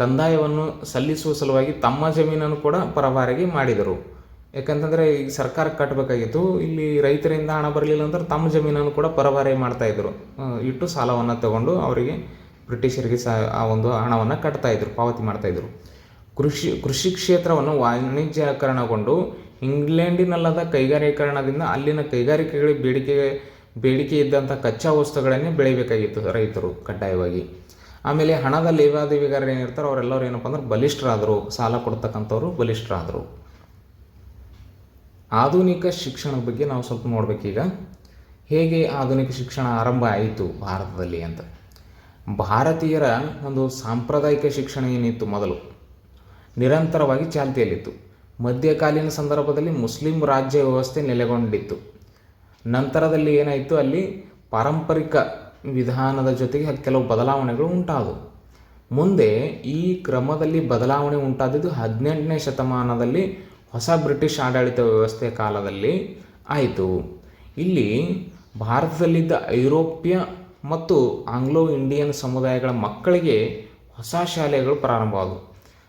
ಕಂದಾಯವನ್ನು ಸಲ್ಲಿಸುವ ಸಲುವಾಗಿ ತಮ್ಮ ಜಮೀನನ್ನು ಕೂಡ ಪರಭಾರೆಗೆ ಮಾಡಿದರು. ಯಾಕಂತಂದರೆ ಈಗ ಸರ್ಕಾರಕ್ಕೆ ಕಟ್ಟಬೇಕಾಗಿತ್ತು ಇಲ್ಲಿ ರೈತರಿಂದ ಹಣ ಬರಲಿಲ್ಲ ಅಂದ್ರೆ ತಮ್ಮ ಜಮೀನನ್ನು ಕೂಡ ಪರಭಾರೆ ಮಾಡ್ತಾ ಇದ್ರು. ಇಟ್ಟು ಸಾಲವನ್ನು ತಗೊಂಡು ಅವರಿಗೆ ಬ್ರಿಟಿಷರಿಗೆ ಸಹ ಆ ಒಂದು ಹಣವನ್ನು ಕಟ್ತಾ ಇದ್ರು, ಪಾವತಿ ಮಾಡ್ತಾ ಇದ್ರು. ಕೃಷಿ ಕೃಷಿ ಕ್ಷೇತ್ರವನ್ನು ವಾಣಿಜ್ಯೀಕರಣಗೊಂಡು ಇಂಗ್ಲೆಂಡಿನಲ್ಲದ ಕೈಗಾರೀಕರಣದಿಂದ ಅಲ್ಲಿನ ಕೈಗಾರಿಕೆಗಳ ಬೇಡಿಕೆ ಬೇಡಿಕೆ ಇದ್ದಂಥ ಕಚ್ಚಾ ವಸ್ತುಗಳನ್ನೇ ಬೆಳಿಬೇಕಾಗಿತ್ತು ರೈತರು ಕಡ್ಡಾಯವಾಗಿ. ಆಮೇಲೆ ಹಣದ ಲೇವಾದೇವಿಗಾರರು ಏನಿರ್ತಾರೆ ಅವರೆಲ್ಲರೂ ಏನಪ್ಪ ಅಂದ್ರೆ ಬಲಿಷ್ಠರಾದರು, ಸಾಲ ಕೊಡ್ತಕ್ಕಂಥವ್ರು ಬಲಿಷ್ಠರಾದರು. ಆಧುನಿಕ ಶಿಕ್ಷಣದ ಬಗ್ಗೆ ನಾವು ಸ್ವಲ್ಪ ನೋಡ್ಬೇಕೀಗ. ಹೇಗೆ ಆಧುನಿಕ ಶಿಕ್ಷಣ ಆರಂಭ ಆಯಿತು ಭಾರತದಲ್ಲಿ ಅಂತ. ಭಾರತೀಯರ ಒಂದು ಸಾಂಪ್ರದಾಯಿಕ ಶಿಕ್ಷಣ ಏನಿತ್ತು ಮೊದಲು? ನಿರಂತರವಾಗಿ ಚಾಲ್ತಿಯಲ್ಲಿತ್ತು. ಮಧ್ಯಕಾಲೀನ ಸಂದರ್ಭದಲ್ಲಿ ಮುಸ್ಲಿಂ ರಾಜ್ಯ ವ್ಯವಸ್ಥೆ ನೆಲೆಗೊಂಡಿತ್ತು. ನಂತರದಲ್ಲಿ ಏನಾಯಿತು? ಅಲ್ಲಿ ಪಾರಂಪರಿಕ ವಿಧಾನದ ಜೊತೆಗೆ ಕೆಲವು ಬದಲಾವಣೆಗಳು ಉಂಟಾದವು. ಮುಂದೆ ಈ ಕ್ರಮದಲ್ಲಿ ಬದಲಾವಣೆ ಉಂಟಾದದ್ದು ಹದಿನೆಂಟನೇ ಶತಮಾನದಲ್ಲಿ ಹೊಸ ಬ್ರಿಟಿಷ್ ಆಡಳಿತ ವ್ಯವಸ್ಥೆಯ ಕಾಲದಲ್ಲಿ ಆಯಿತು. ಇಲ್ಲಿ ಭಾರತದಲ್ಲಿದ್ದ ಐರೋಪ್ಯ ಮತ್ತು ಆಂಗ್ಲೋ ಇಂಡಿಯನ್ ಸಮುದಾಯಗಳ ಮಕ್ಕಳಿಗೆ ಹೊಸ ಶಾಲೆಗಳು ಪ್ರಾರಂಭವಾದವು.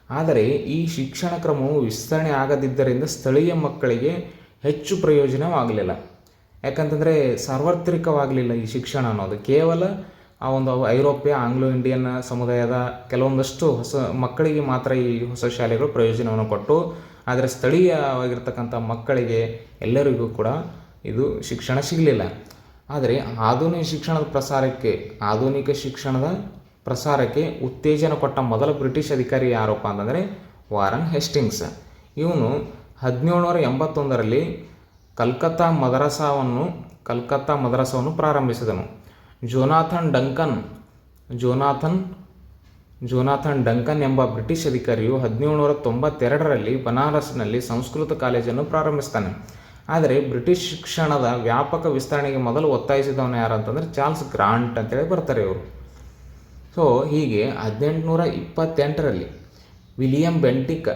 ಆದರೆ ಈ ಶಿಕ್ಷಣ ಕ್ರಮವು ವಿಸ್ತರಣೆ ಆಗದಿದ್ದರಿಂದ ಸ್ಥಳೀಯ ಮಕ್ಕಳಿಗೆ ಹೆಚ್ಚು ಪ್ರಯೋಜನವಾಗಲಿಲ್ಲ. ಯಾಕಂತಂದರೆ ಸಾರ್ವತ್ರಿಕವಾಗಲಿಲ್ಲ ಈ ಶಿಕ್ಷಣ ಅನ್ನೋದು. ಕೇವಲ ಆ ಒಂದು ಐರೋಪ್ಯ, ಆಂಗ್ಲೋ ಇಂಡಿಯನ್ ಸಮುದಾಯದ ಕೆಲವೊಂದಷ್ಟು ಹೊಸ ಮಕ್ಕಳಿಗೆ ಮಾತ್ರ ಈ ಹೊಸ ಶಾಲೆಗಳು ಪ್ರಯೋಜನವನ್ನು ಕೊಟ್ಟು, ಆದರೆ ಸ್ಥಳೀಯವಾಗಿರ್ತಕ್ಕಂಥ ಮಕ್ಕಳಿಗೆ ಎಲ್ಲರಿಗೂ ಕೂಡ ಇದು ಶಿಕ್ಷಣ ಸಿಗಲಿಲ್ಲ. ಆದರೆ ಆಧುನಿಕ ಶಿಕ್ಷಣದ ಪ್ರಸಾರಕ್ಕೆ, ಆಧುನಿಕ ಶಿಕ್ಷಣದ ಪ್ರಸಾರಕ್ಕೆ ಉತ್ತೇಜನ ಕೊಟ್ಟ ಮೊದಲ ಬ್ರಿಟಿಷ್ ಅಧಿಕಾರಿ ಯಾರಪ್ಪ ಅಂತಂದರೆ ವಾರನ್ ಹೆಸ್ಟಿಂಗ್ಸ್. ಇವನು ಹದಿನೇಳುನೂರ ಎಂಬತ್ತೊಂದರಲ್ಲಿ ಕಲ್ಕತ್ತಾ ಮದರಸಾವನ್ನು, ಕಲ್ಕತ್ತಾ ಮದರಸವನ್ನು ಪ್ರಾರಂಭಿಸಿದನು. Jonathan Duncan, Jonathan Jonathan Duncan ಎಂಬ ಬ್ರಿಟಿಷ್ ಅಧಿಕಾರಿಯು ಹದಿನೇಳುನೂರ ತೊಂಬತ್ತೆರಡರಲ್ಲಿ ಬನಾರಸ್ನಲ್ಲಿ ಸಂಸ್ಕೃತ ಕಾಲೇಜನ್ನು ಪ್ರಾರಂಭಿಸ್ತಾನೆ. ಆದರೆ ಬ್ರಿಟಿಷ್ ಶಿಕ್ಷಣದ ವ್ಯಾಪಕ ವಿಸ್ತರಣೆಗೆ ಮೊದಲು ಒತ್ತಾಯಿಸಿದವನು ಯಾರು ಅಂತಂದರೆ ಚಾರ್ಲ್ಸ್ ಗ್ರಾಂಟ್ ಅಂತೇಳಿ ಬರ್ತಾರೆ ಇವರು. ಸೊ ಹೀಗೆ ಹದಿನೆಂಟುನೂರ ಇಪ್ಪತ್ತೆಂಟರಲ್ಲಿ ವಿಲಿಯಂ ಬೆಂಟಿಕ್,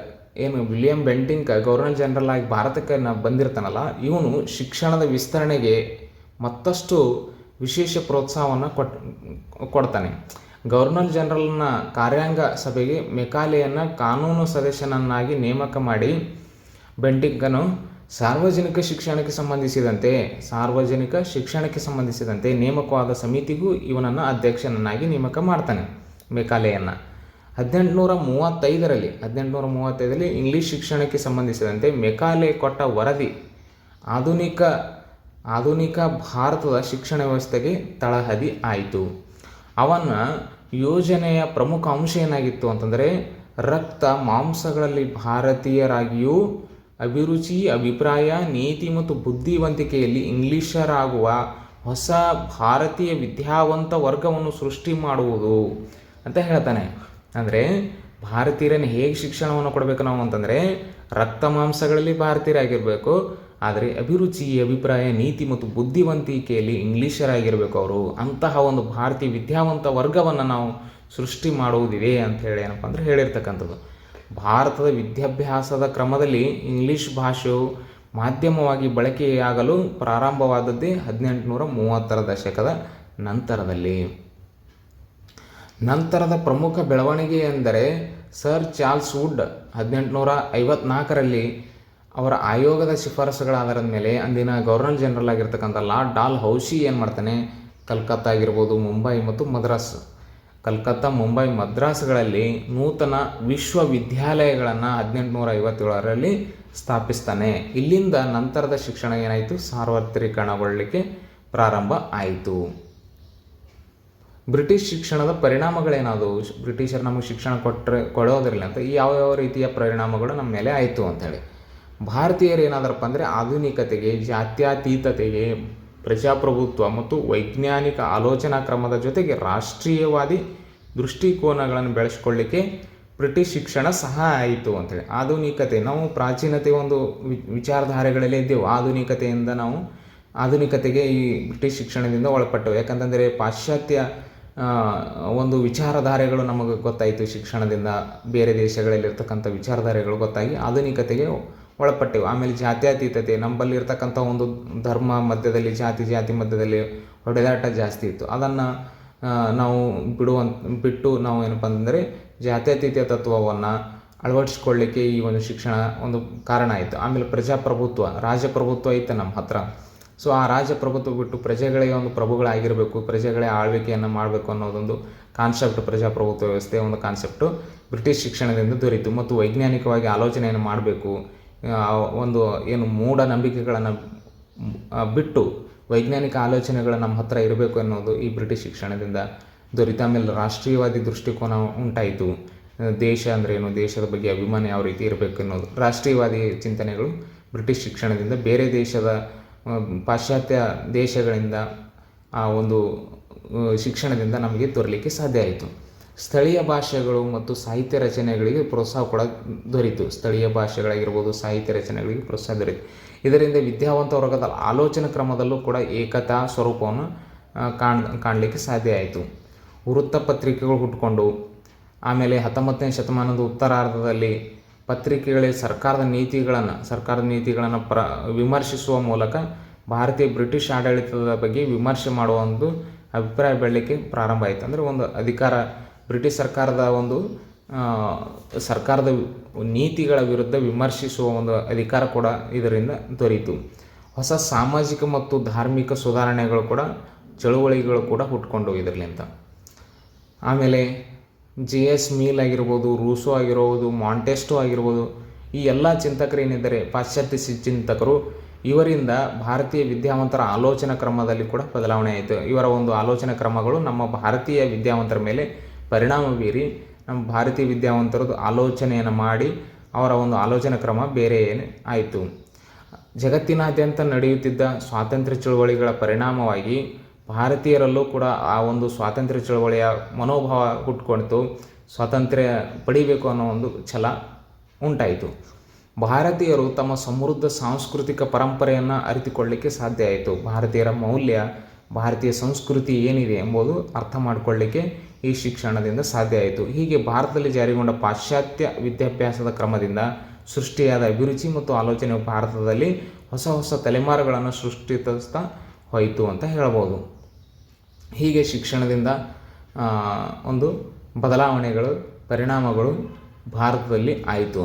ಏನು ವಿಲಿಯಂ ಬೆಂಟಿಂಕ ಗವರ್ನರ್ ಜನರಲ್ ಆಗಿ ಭಾರತಕ್ಕೆ ಬಂದಿರ್ತಾನಲ್ಲ, ಇವನು ಶಿಕ್ಷಣದ ವಿಸ್ತರಣೆಗೆ ಮತ್ತಷ್ಟು ವಿಶೇಷ ಪ್ರೋತ್ಸಾಹವನ್ನು ಕೊಟ್, ಕೊಡ್ತಾನೆ. ಗವರ್ನರ್ ಜನರಲ್ನ ಕಾರ್ಯಾಂಗ ಸಭೆಗೆ ಮೆಕಾಲೆಯನ್ನು ಕಾನೂನು ಸದಸ್ಯನನ್ನಾಗಿ ನೇಮಕ ಮಾಡಿ ಬೆಂಟಿಂಕನು ಸಾರ್ವಜನಿಕ ಶಿಕ್ಷಣಕ್ಕೆ ಸಂಬಂಧಿಸಿದಂತೆ, ಸಾರ್ವಜನಿಕ ಶಿಕ್ಷಣಕ್ಕೆ ಸಂಬಂಧಿಸಿದಂತೆ ನೇಮಕವಾದ ಸಮಿತಿಗೂ ಇವನನ್ನು ಅಧ್ಯಕ್ಷನನ್ನಾಗಿ ನೇಮಕ ಮಾಡ್ತಾನೆ ಮೆಕಾಲೆಯನ್ನು. ಹದಿನೆಂಟುನೂರ ಮೂವತ್ತೈದರಲ್ಲಿ ಹದಿನೆಂಟುನೂರ ಮೂವತ್ತೈದರಲ್ಲಿ ಇಂಗ್ಲೀಷ್ ಶಿಕ್ಷಣಕ್ಕೆ ಸಂಬಂಧಿಸಿದಂತೆ ಮೆಕಾಲೆ ಕೊಟ್ಟ ವರದಿ ಆಧುನಿಕ ಆಧುನಿಕ ಭಾರತದ ಶಿಕ್ಷಣ ವ್ಯವಸ್ಥೆಗೆ ತಳಹದಿ ಆಯಿತು. ಅವನ ಯೋಜನೆಯ ಪ್ರಮುಖ ಅಂಶ ಏನಾಗಿತ್ತು ಅಂತಂದರೆ, ರಕ್ತ ಮಾಂಸಗಳಲ್ಲಿ ಭಾರತೀಯರಾಗಿಯೂ ಅಭಿರುಚಿ, ಅಭಿಪ್ರಾಯ, ನೀತಿ ಮತ್ತು ಬುದ್ಧಿವಂತಿಕೆಯಲ್ಲಿ ಇಂಗ್ಲಿಷರಾಗುವ ಹೊಸ ಭಾರತೀಯ ವಿದ್ಯಾವಂತ ವರ್ಗವನ್ನು ಸೃಷ್ಟಿ ಮಾಡುವುದು ಅಂತ ಹೇಳ್ತಾನೆ. ಅಂದರೆ ಭಾರತೀಯರನ್ನು ಹೇಗೆ ಶಿಕ್ಷಣವನ್ನು ಕೊಡಬೇಕು ನಾವು ಅಂತಂದರೆ ರಕ್ತ ಮಾಂಸಗಳಲ್ಲಿ ಭಾರತೀಯರಾಗಿರಬೇಕು, ಆದರೆ ಅಭಿರುಚಿ, ಅಭಿಪ್ರಾಯ, ನೀತಿ ಮತ್ತು ಬುದ್ಧಿವಂತಿಕೆಯಲ್ಲಿ ಇಂಗ್ಲೀಷರಾಗಿರಬೇಕು ಅವರು. ಅಂತಹ ಒಂದು ಭಾರತೀಯ ವಿದ್ಯಾವಂತ ವರ್ಗವನ್ನು ನಾವು ಸೃಷ್ಟಿ ಮಾಡುವುದಿದೆ ಅಂತ ಹೇಳಿ ಏನಪ್ಪ ಅಂದರೆ ಹೇಳಿರ್ತಕ್ಕಂಥದ್ದು. ಭಾರತದ ವಿದ್ಯಾಭ್ಯಾಸದ ಕ್ರಮದಲ್ಲಿ ಇಂಗ್ಲಿಷ್ ಭಾಷೆಯು ಮಾಧ್ಯಮವಾಗಿ ಬಳಕೆಯಾಗಲು ಪ್ರಾರಂಭವಾದದ್ದೇ ಹದಿನೆಂಟುನೂರ ಮೂವತ್ತರ ದಶಕದ ನಂತರದಲ್ಲಿ. ನಂತರದ ಪ್ರಮುಖ ಬೆಳವಣಿಗೆ ಎಂದರೆ ಸರ್ ಚಾರ್ಲ್ಸ್ ವುಡ್ ಹದಿನೆಂಟುನೂರ ಐವತ್ನಾಲ್ಕರಲ್ಲಿ ಅವರ ಆಯೋಗದ ಶಿಫಾರಸುಗಳ ಆಧಾರದ ಮೇಲೆ ಅಂದಿನ ಗವರ್ನರ್ ಜನರಲ್ ಆಗಿರ್ತಕ್ಕಂಥ ಲಾರ್ಡ್ ಡಾಲ್ ಹೌಸಿ ಏನು ಮಾಡ್ತಾನೆ ಕಲ್ಕತ್ತಾ ಆಗಿರ್ಬೋದು ಮುಂಬೈ ಮತ್ತು ಮದ್ರಾಸ್. ಕಲ್ಕತ್ತಾ, ಮುಂಬೈ ಮದ್ರಾಸ್ಗಳಲ್ಲಿ ನೂತನ ವಿಶ್ವವಿದ್ಯಾಲಯಗಳನ್ನು ಹದಿನೆಂಟುನೂರ ಐವತ್ತೇಳರಲ್ಲಿ ಸ್ಥಾಪಿಸ್ತಾನೆ. ಇಲ್ಲಿಂದ ನಂತರದ ಶಿಕ್ಷಣ ಏನಾಯಿತು? ಸಾರ್ವತ್ರಿಕರಣಗೊಳ್ಳಲಿಕ್ಕೆ ಪ್ರಾರಂಭ ಆಯಿತು. ಬ್ರಿಟಿಷ್ ಶಿಕ್ಷಣದ ಪರಿಣಾಮಗಳೇನಾದವು? ಬ್ರಿಟಿಷರು ನಮಗೆ ಶಿಕ್ಷಣ ಕೊಟ್ಟರೆ ಕೊಡೋದ್ರಿಲ್ಲ ಅಂತ ಯಾವ ಯಾವ ರೀತಿಯ ಪರಿಣಾಮಗಳು ನಮ್ಮ ಮೇಲೆ ಆಯಿತು ಅಂತೇಳಿ. ಭಾರತೀಯರು ಏನಾದ್ರಪ್ಪ ಅಂದರೆ ಆಧುನಿಕತೆಗೆ, ಜಾತ್ಯತೀತತೆಗೆ ಪ್ರಜಾಪ್ರಭುತ್ವ ಮತ್ತು ವೈಜ್ಞಾನಿಕ ಆಲೋಚನಾ ಕ್ರಮದ ಜೊತೆಗೆ ರಾಷ್ಟ್ರೀಯವಾದಿ ದೃಷ್ಟಿಕೋನಗಳನ್ನು ಬೆಳೆಸ್ಕೊಳ್ಳಿಕ್ಕೆ ಬ್ರಿಟಿಷ್ ಶಿಕ್ಷಣ ಸಹಾಯ ಆಯಿತು ಅಂತೇಳಿ. ಆಧುನಿಕತೆ, ನಾವು ಪ್ರಾಚೀನತೆ ಒಂದು ವಿಚಾರಧಾರೆಗಳಲ್ಲೇ ಇದ್ದೆವು. ಆಧುನಿಕತೆಯಿಂದ ನಾವು ಆಧುನಿಕತೆಗೆ ಈ ಬ್ರಿಟಿಷ್ ಶಿಕ್ಷಣದಿಂದ ಒಳಪಟ್ಟವು. ಯಾಕಂತಂದರೆ ಪಾಶ್ಚಾತ್ಯ ಒಂದು ವಿಚಾರಧಾರೆಗಳು ನಮಗೆ ಗೊತ್ತಾಯಿತು. ಶಿಕ್ಷಣದಿಂದ ಬೇರೆ ದೇಶಗಳಲ್ಲಿರ್ತಕ್ಕಂಥ ವಿಚಾರಧಾರೆಗಳು ಗೊತ್ತಾಗಿ ಆಧುನಿಕತೆಗೆ ಒಳಪಟ್ಟೆವು. ಆಮೇಲೆ ಜಾತ್ಯತೀತತೆ ನಮ್ಮಲ್ಲಿ ಇರ್ತಕ್ಕಂಥ ಒಂದು ಧರ್ಮ ಮಧ್ಯದಲ್ಲಿ, ಜಾತಿ ಜಾತಿ ಮಧ್ಯದಲ್ಲಿ ಹೊಡೆದಾಟ ಜಾಸ್ತಿ ಇತ್ತು. ಅದನ್ನು ನಾವು ಬಿಡುವಂತ ಬಿಟ್ಟು ನಾವು ಏನಪ್ಪ ಅಂತಂದರೆ ಜಾತ್ಯತೀತ ತತ್ವವನ್ನು ಅಳವಡಿಸ್ಕೊಳ್ಳಿಕ್ಕೆ ಈ ಒಂದು ಶಿಕ್ಷಣ ಒಂದು ಕಾರಣ ಆಯಿತು. ಆಮೇಲೆ ಪ್ರಜಾಪ್ರಭುತ್ವ, ರಾಜಪ್ರಭುತ್ವ ಇತ್ತು ನಮ್ಮ ಹತ್ರ. ಸೊ, ಆ ರಾಜಪ್ರಭುತ್ವ ಬಿಟ್ಟು ಪ್ರಜೆಗಳೇ ಒಂದು ಪ್ರಭುಗಳಾಗಿರಬೇಕು, ಪ್ರಜೆಗಳೇ ಆಳ್ವಿಕೆಯನ್ನು ಮಾಡಬೇಕು ಅನ್ನೋದೊಂದು ಕಾನ್ಸೆಪ್ಟ್ ಪ್ರಜಾಪ್ರಭುತ್ವ ವ್ಯವಸ್ಥೆಯ ಒಂದು ಕಾನ್ಸೆಪ್ಟು ಬ್ರಿಟಿಷ್ ಶಿಕ್ಷಣದಿಂದ ದೊರೀತು. ಮತ್ತು ವೈಜ್ಞಾನಿಕವಾಗಿ ಆಲೋಚನೆಯನ್ನು ಮಾಡಬೇಕು. ಒಂದು ಏನು ಮೂಢನಂಬಿಕೆಗಳನ್ನು ಬಿಟ್ಟು ವೈಜ್ಞಾನಿಕ ಆಲೋಚನೆಗಳು ನಮ್ಮ ಹತ್ರ ಇರಬೇಕು ಅನ್ನೋದು ಈ ಬ್ರಿಟಿಷ್ ಶಿಕ್ಷಣದಿಂದ. ದೊರೀತು ಆಮೇಲೆ ರಾಷ್ಟ್ರೀಯವಾದಿ ದೃಷ್ಟಿಕೋನ ಉಂಟಾಯಿತು. ದೇಶ ದೇಶ ಅಂದ್ರೇನು ದೇಶದ ಬಗ್ಗೆ ಅಭಿಮಾನ ಯಾವ ರೀತಿ ಇರಬೇಕು ಅನ್ನೋದು. ರಾಷ್ಟ್ರೀಯವಾದಿ ಚಿಂತನೆಗಳು ಬ್ರಿಟಿಷ್ ಶಿಕ್ಷಣದಿಂದ ಬೇರೆ ದೇಶದ ಪಾಶ್ಚಾತ್ಯ ದೇಶಗಳಿಂದ ಆ ಒಂದು ಶಿಕ್ಷಣದಿಂದ ನಮಗೆ ದೊರಲಿಕ್ಕೆ ಸಾಧ್ಯ ಆಯಿತು. ಸ್ಥಳೀಯ ಭಾಷೆಗಳು ಮತ್ತು ಸಾಹಿತ್ಯ ರಚನೆಗಳಿಗೆ ಪ್ರೋತ್ಸಾಹ ಕೂಡ ದೊರೀತು. ಸ್ಥಳೀಯ ಭಾಷೆಗಳಾಗಿರ್ಬೋದು, ಸಾಹಿತ್ಯ ರಚನೆಗಳಿಗೆ ಪ್ರೋತ್ಸಾಹ ದೊರೀತು. ಇದರಿಂದ ವಿದ್ಯಾವಂತ ವರ್ಗದ ಆಲೋಚನಾ ಕ್ರಮದಲ್ಲೂ ಕೂಡ ಏಕತಾ ಸ್ವರೂಪವನ್ನು ಕಾಣ್, ಕಾಣಲಿಕ್ಕೆ ಸಾಧ್ಯ ಆಯಿತು. ವೃತ್ತಪತ್ರಿಕೆಗಳು ಹುಟ್ಕೊಂಡು, ಆಮೇಲೆ ಹತ್ತೊಂಬತ್ತನೇ ಶತಮಾನದ ಉತ್ತರಾರ್ಧದಲ್ಲಿ ಪತ್ರಿಕೆಗಳೇ ಸರ್ಕಾರದ ನೀತಿಗಳನ್ನು ಸರ್ಕಾರದ ನೀತಿಗಳನ್ನು ಪ್ರ, ವಿಮರ್ಶಿಸುವ ಮೂಲಕ ಭಾರತೀಯ ಬ್ರಿಟಿಷ್ ಆಡಳಿತದ ಬಗ್ಗೆ ವಿಮರ್ಶೆ ಮಾಡುವ ಒಂದು ಅಭಿಪ್ರಾಯ ಬೆಳಲಿಕ್ಕೆ ಪ್ರಾರಂಭ ಆಯಿತು. ಅಂದರೆ ಒಂದು ಅಧಿಕಾರ ಬ್ರಿಟಿಷ್ ಸರ್ಕಾರದ ಒಂದು ಸರ್ಕಾರದ ನೀತಿಗಳ ವಿರುದ್ಧ ವಿಮರ್ಶಿಸುವ ಒಂದು ಅಧಿಕಾರ ಕೂಡ ಇದರಿಂದ ದೊರೆಯಿತು ಹೊಸ ಸಾಮಾಜಿಕ ಮತ್ತು ಧಾರ್ಮಿಕ ಸುಧಾರಣೆಗಳು ಕೂಡ, ಚಳುವಳಿಗಳು ಕೂಡ ಹುಟ್ಕೊಂಡು ಇದರಲ್ಲಿಂದ ಆಮೇಲೆ ಜೆ ಎಸ್ ಮೀಲ್ ಆಗಿರ್ಬೋದು, ರೂಸೋ ಆಗಿರ್ಬೋದು, ಮಾಂಟೆಸ್ಟೋ ಆಗಿರ್ಬೋದು, ಈ ಎಲ್ಲ ಚಿಂತಕರು ಏನಿದ್ದಾರೆ, ಪಾಶ್ಚಾತ್ಯ ಚಿಂತಕರು, ಇವರಿಂದ ಭಾರತೀಯ ವಿದ್ಯಾವಂತರ ಆಲೋಚನಾ ಕ್ರಮದಲ್ಲಿ ಕೂಡ ಬದಲಾವಣೆ ಆಯಿತು. ಇವರ ಒಂದು ಆಲೋಚನಾ ಕ್ರಮಗಳು ನಮ್ಮ ಭಾರತೀಯ ವಿದ್ಯಾವಂತರ ಮೇಲೆ ಪರಿಣಾಮ ಬೀರಿ ನಮ್ಮ ಭಾರತೀಯ ವಿದ್ಯಾವಂತರದ್ದು ಆಲೋಚನೆಯನ್ನು ಮಾಡಿ ಅವರ ಒಂದು ಆಲೋಚನಾ ಕ್ರಮ ಬೇರೆ ಆಯಿತು. ಜಗತ್ತಿನಾದ್ಯಂತ ನಡೆಯುತ್ತಿದ್ದ ಸ್ವಾತಂತ್ರ್ಯ ಚಳುವಳಿಗಳ ಪರಿಣಾಮವಾಗಿ ಭಾರತೀಯರಲ್ಲೂ ಕೂಡ ಆ ಒಂದು ಸ್ವಾತಂತ್ರ್ಯ ಚಳುವಳಿಯ ಮನೋಭಾವ ಹುಟ್ಕೊಳ್ತು. ಸ್ವಾತಂತ್ರ್ಯ ಪಡಿಬೇಕು ಅನ್ನೋ ಒಂದು ಛಲ ಉಂಟಾಯಿತು. ಭಾರತೀಯರು ತಮ್ಮ ಸಮೃದ್ಧ ಸಾಂಸ್ಕೃತಿಕ ಪರಂಪರೆಯನ್ನು ಅರಿತುಕೊಳ್ಳಿಕ್ಕೆ ಸಾಧ್ಯ ಆಯಿತು. ಭಾರತೀಯರ ಮೌಲ್ಯ, ಭಾರತೀಯ ಸಂಸ್ಕೃತಿ ಏನಿದೆ ಎಂಬುದು ಅರ್ಥ ಮಾಡಿಕೊಳ್ಳಿಕ್ಕೆ ಈ ಶಿಕ್ಷಣದಿಂದ ಸಾಧ್ಯ ಆಯಿತು. ಹೀಗೆ ಭಾರತದಲ್ಲಿ ಜಾರಿಗೊಂಡ ಪಾಶ್ಚಾತ್ಯ ವಿದ್ಯಾಭ್ಯಾಸದ ಕ್ರಮದಿಂದ ಸೃಷ್ಟಿಯಾದ ಅಭಿರುಚಿ ಮತ್ತು ಆಲೋಚನೆ ಭಾರತದಲ್ಲಿ ಹೊಸ ಹೊಸ ತಲೆಮಾರುಗಳನ್ನು ಸೃಷ್ಟಿಸ್ತಾ ಹೋಯಿತು ಅಂತ ಹೇಳ್ಬೋದು ಹೀಗೆ ಶಿಕ್ಷಣದಿಂದ ಒಂದು ಬದಲಾವಣೆಗಳು, ಪರಿಣಾಮಗಳು ಭಾರತದಲ್ಲಿ ಆಯಿತು.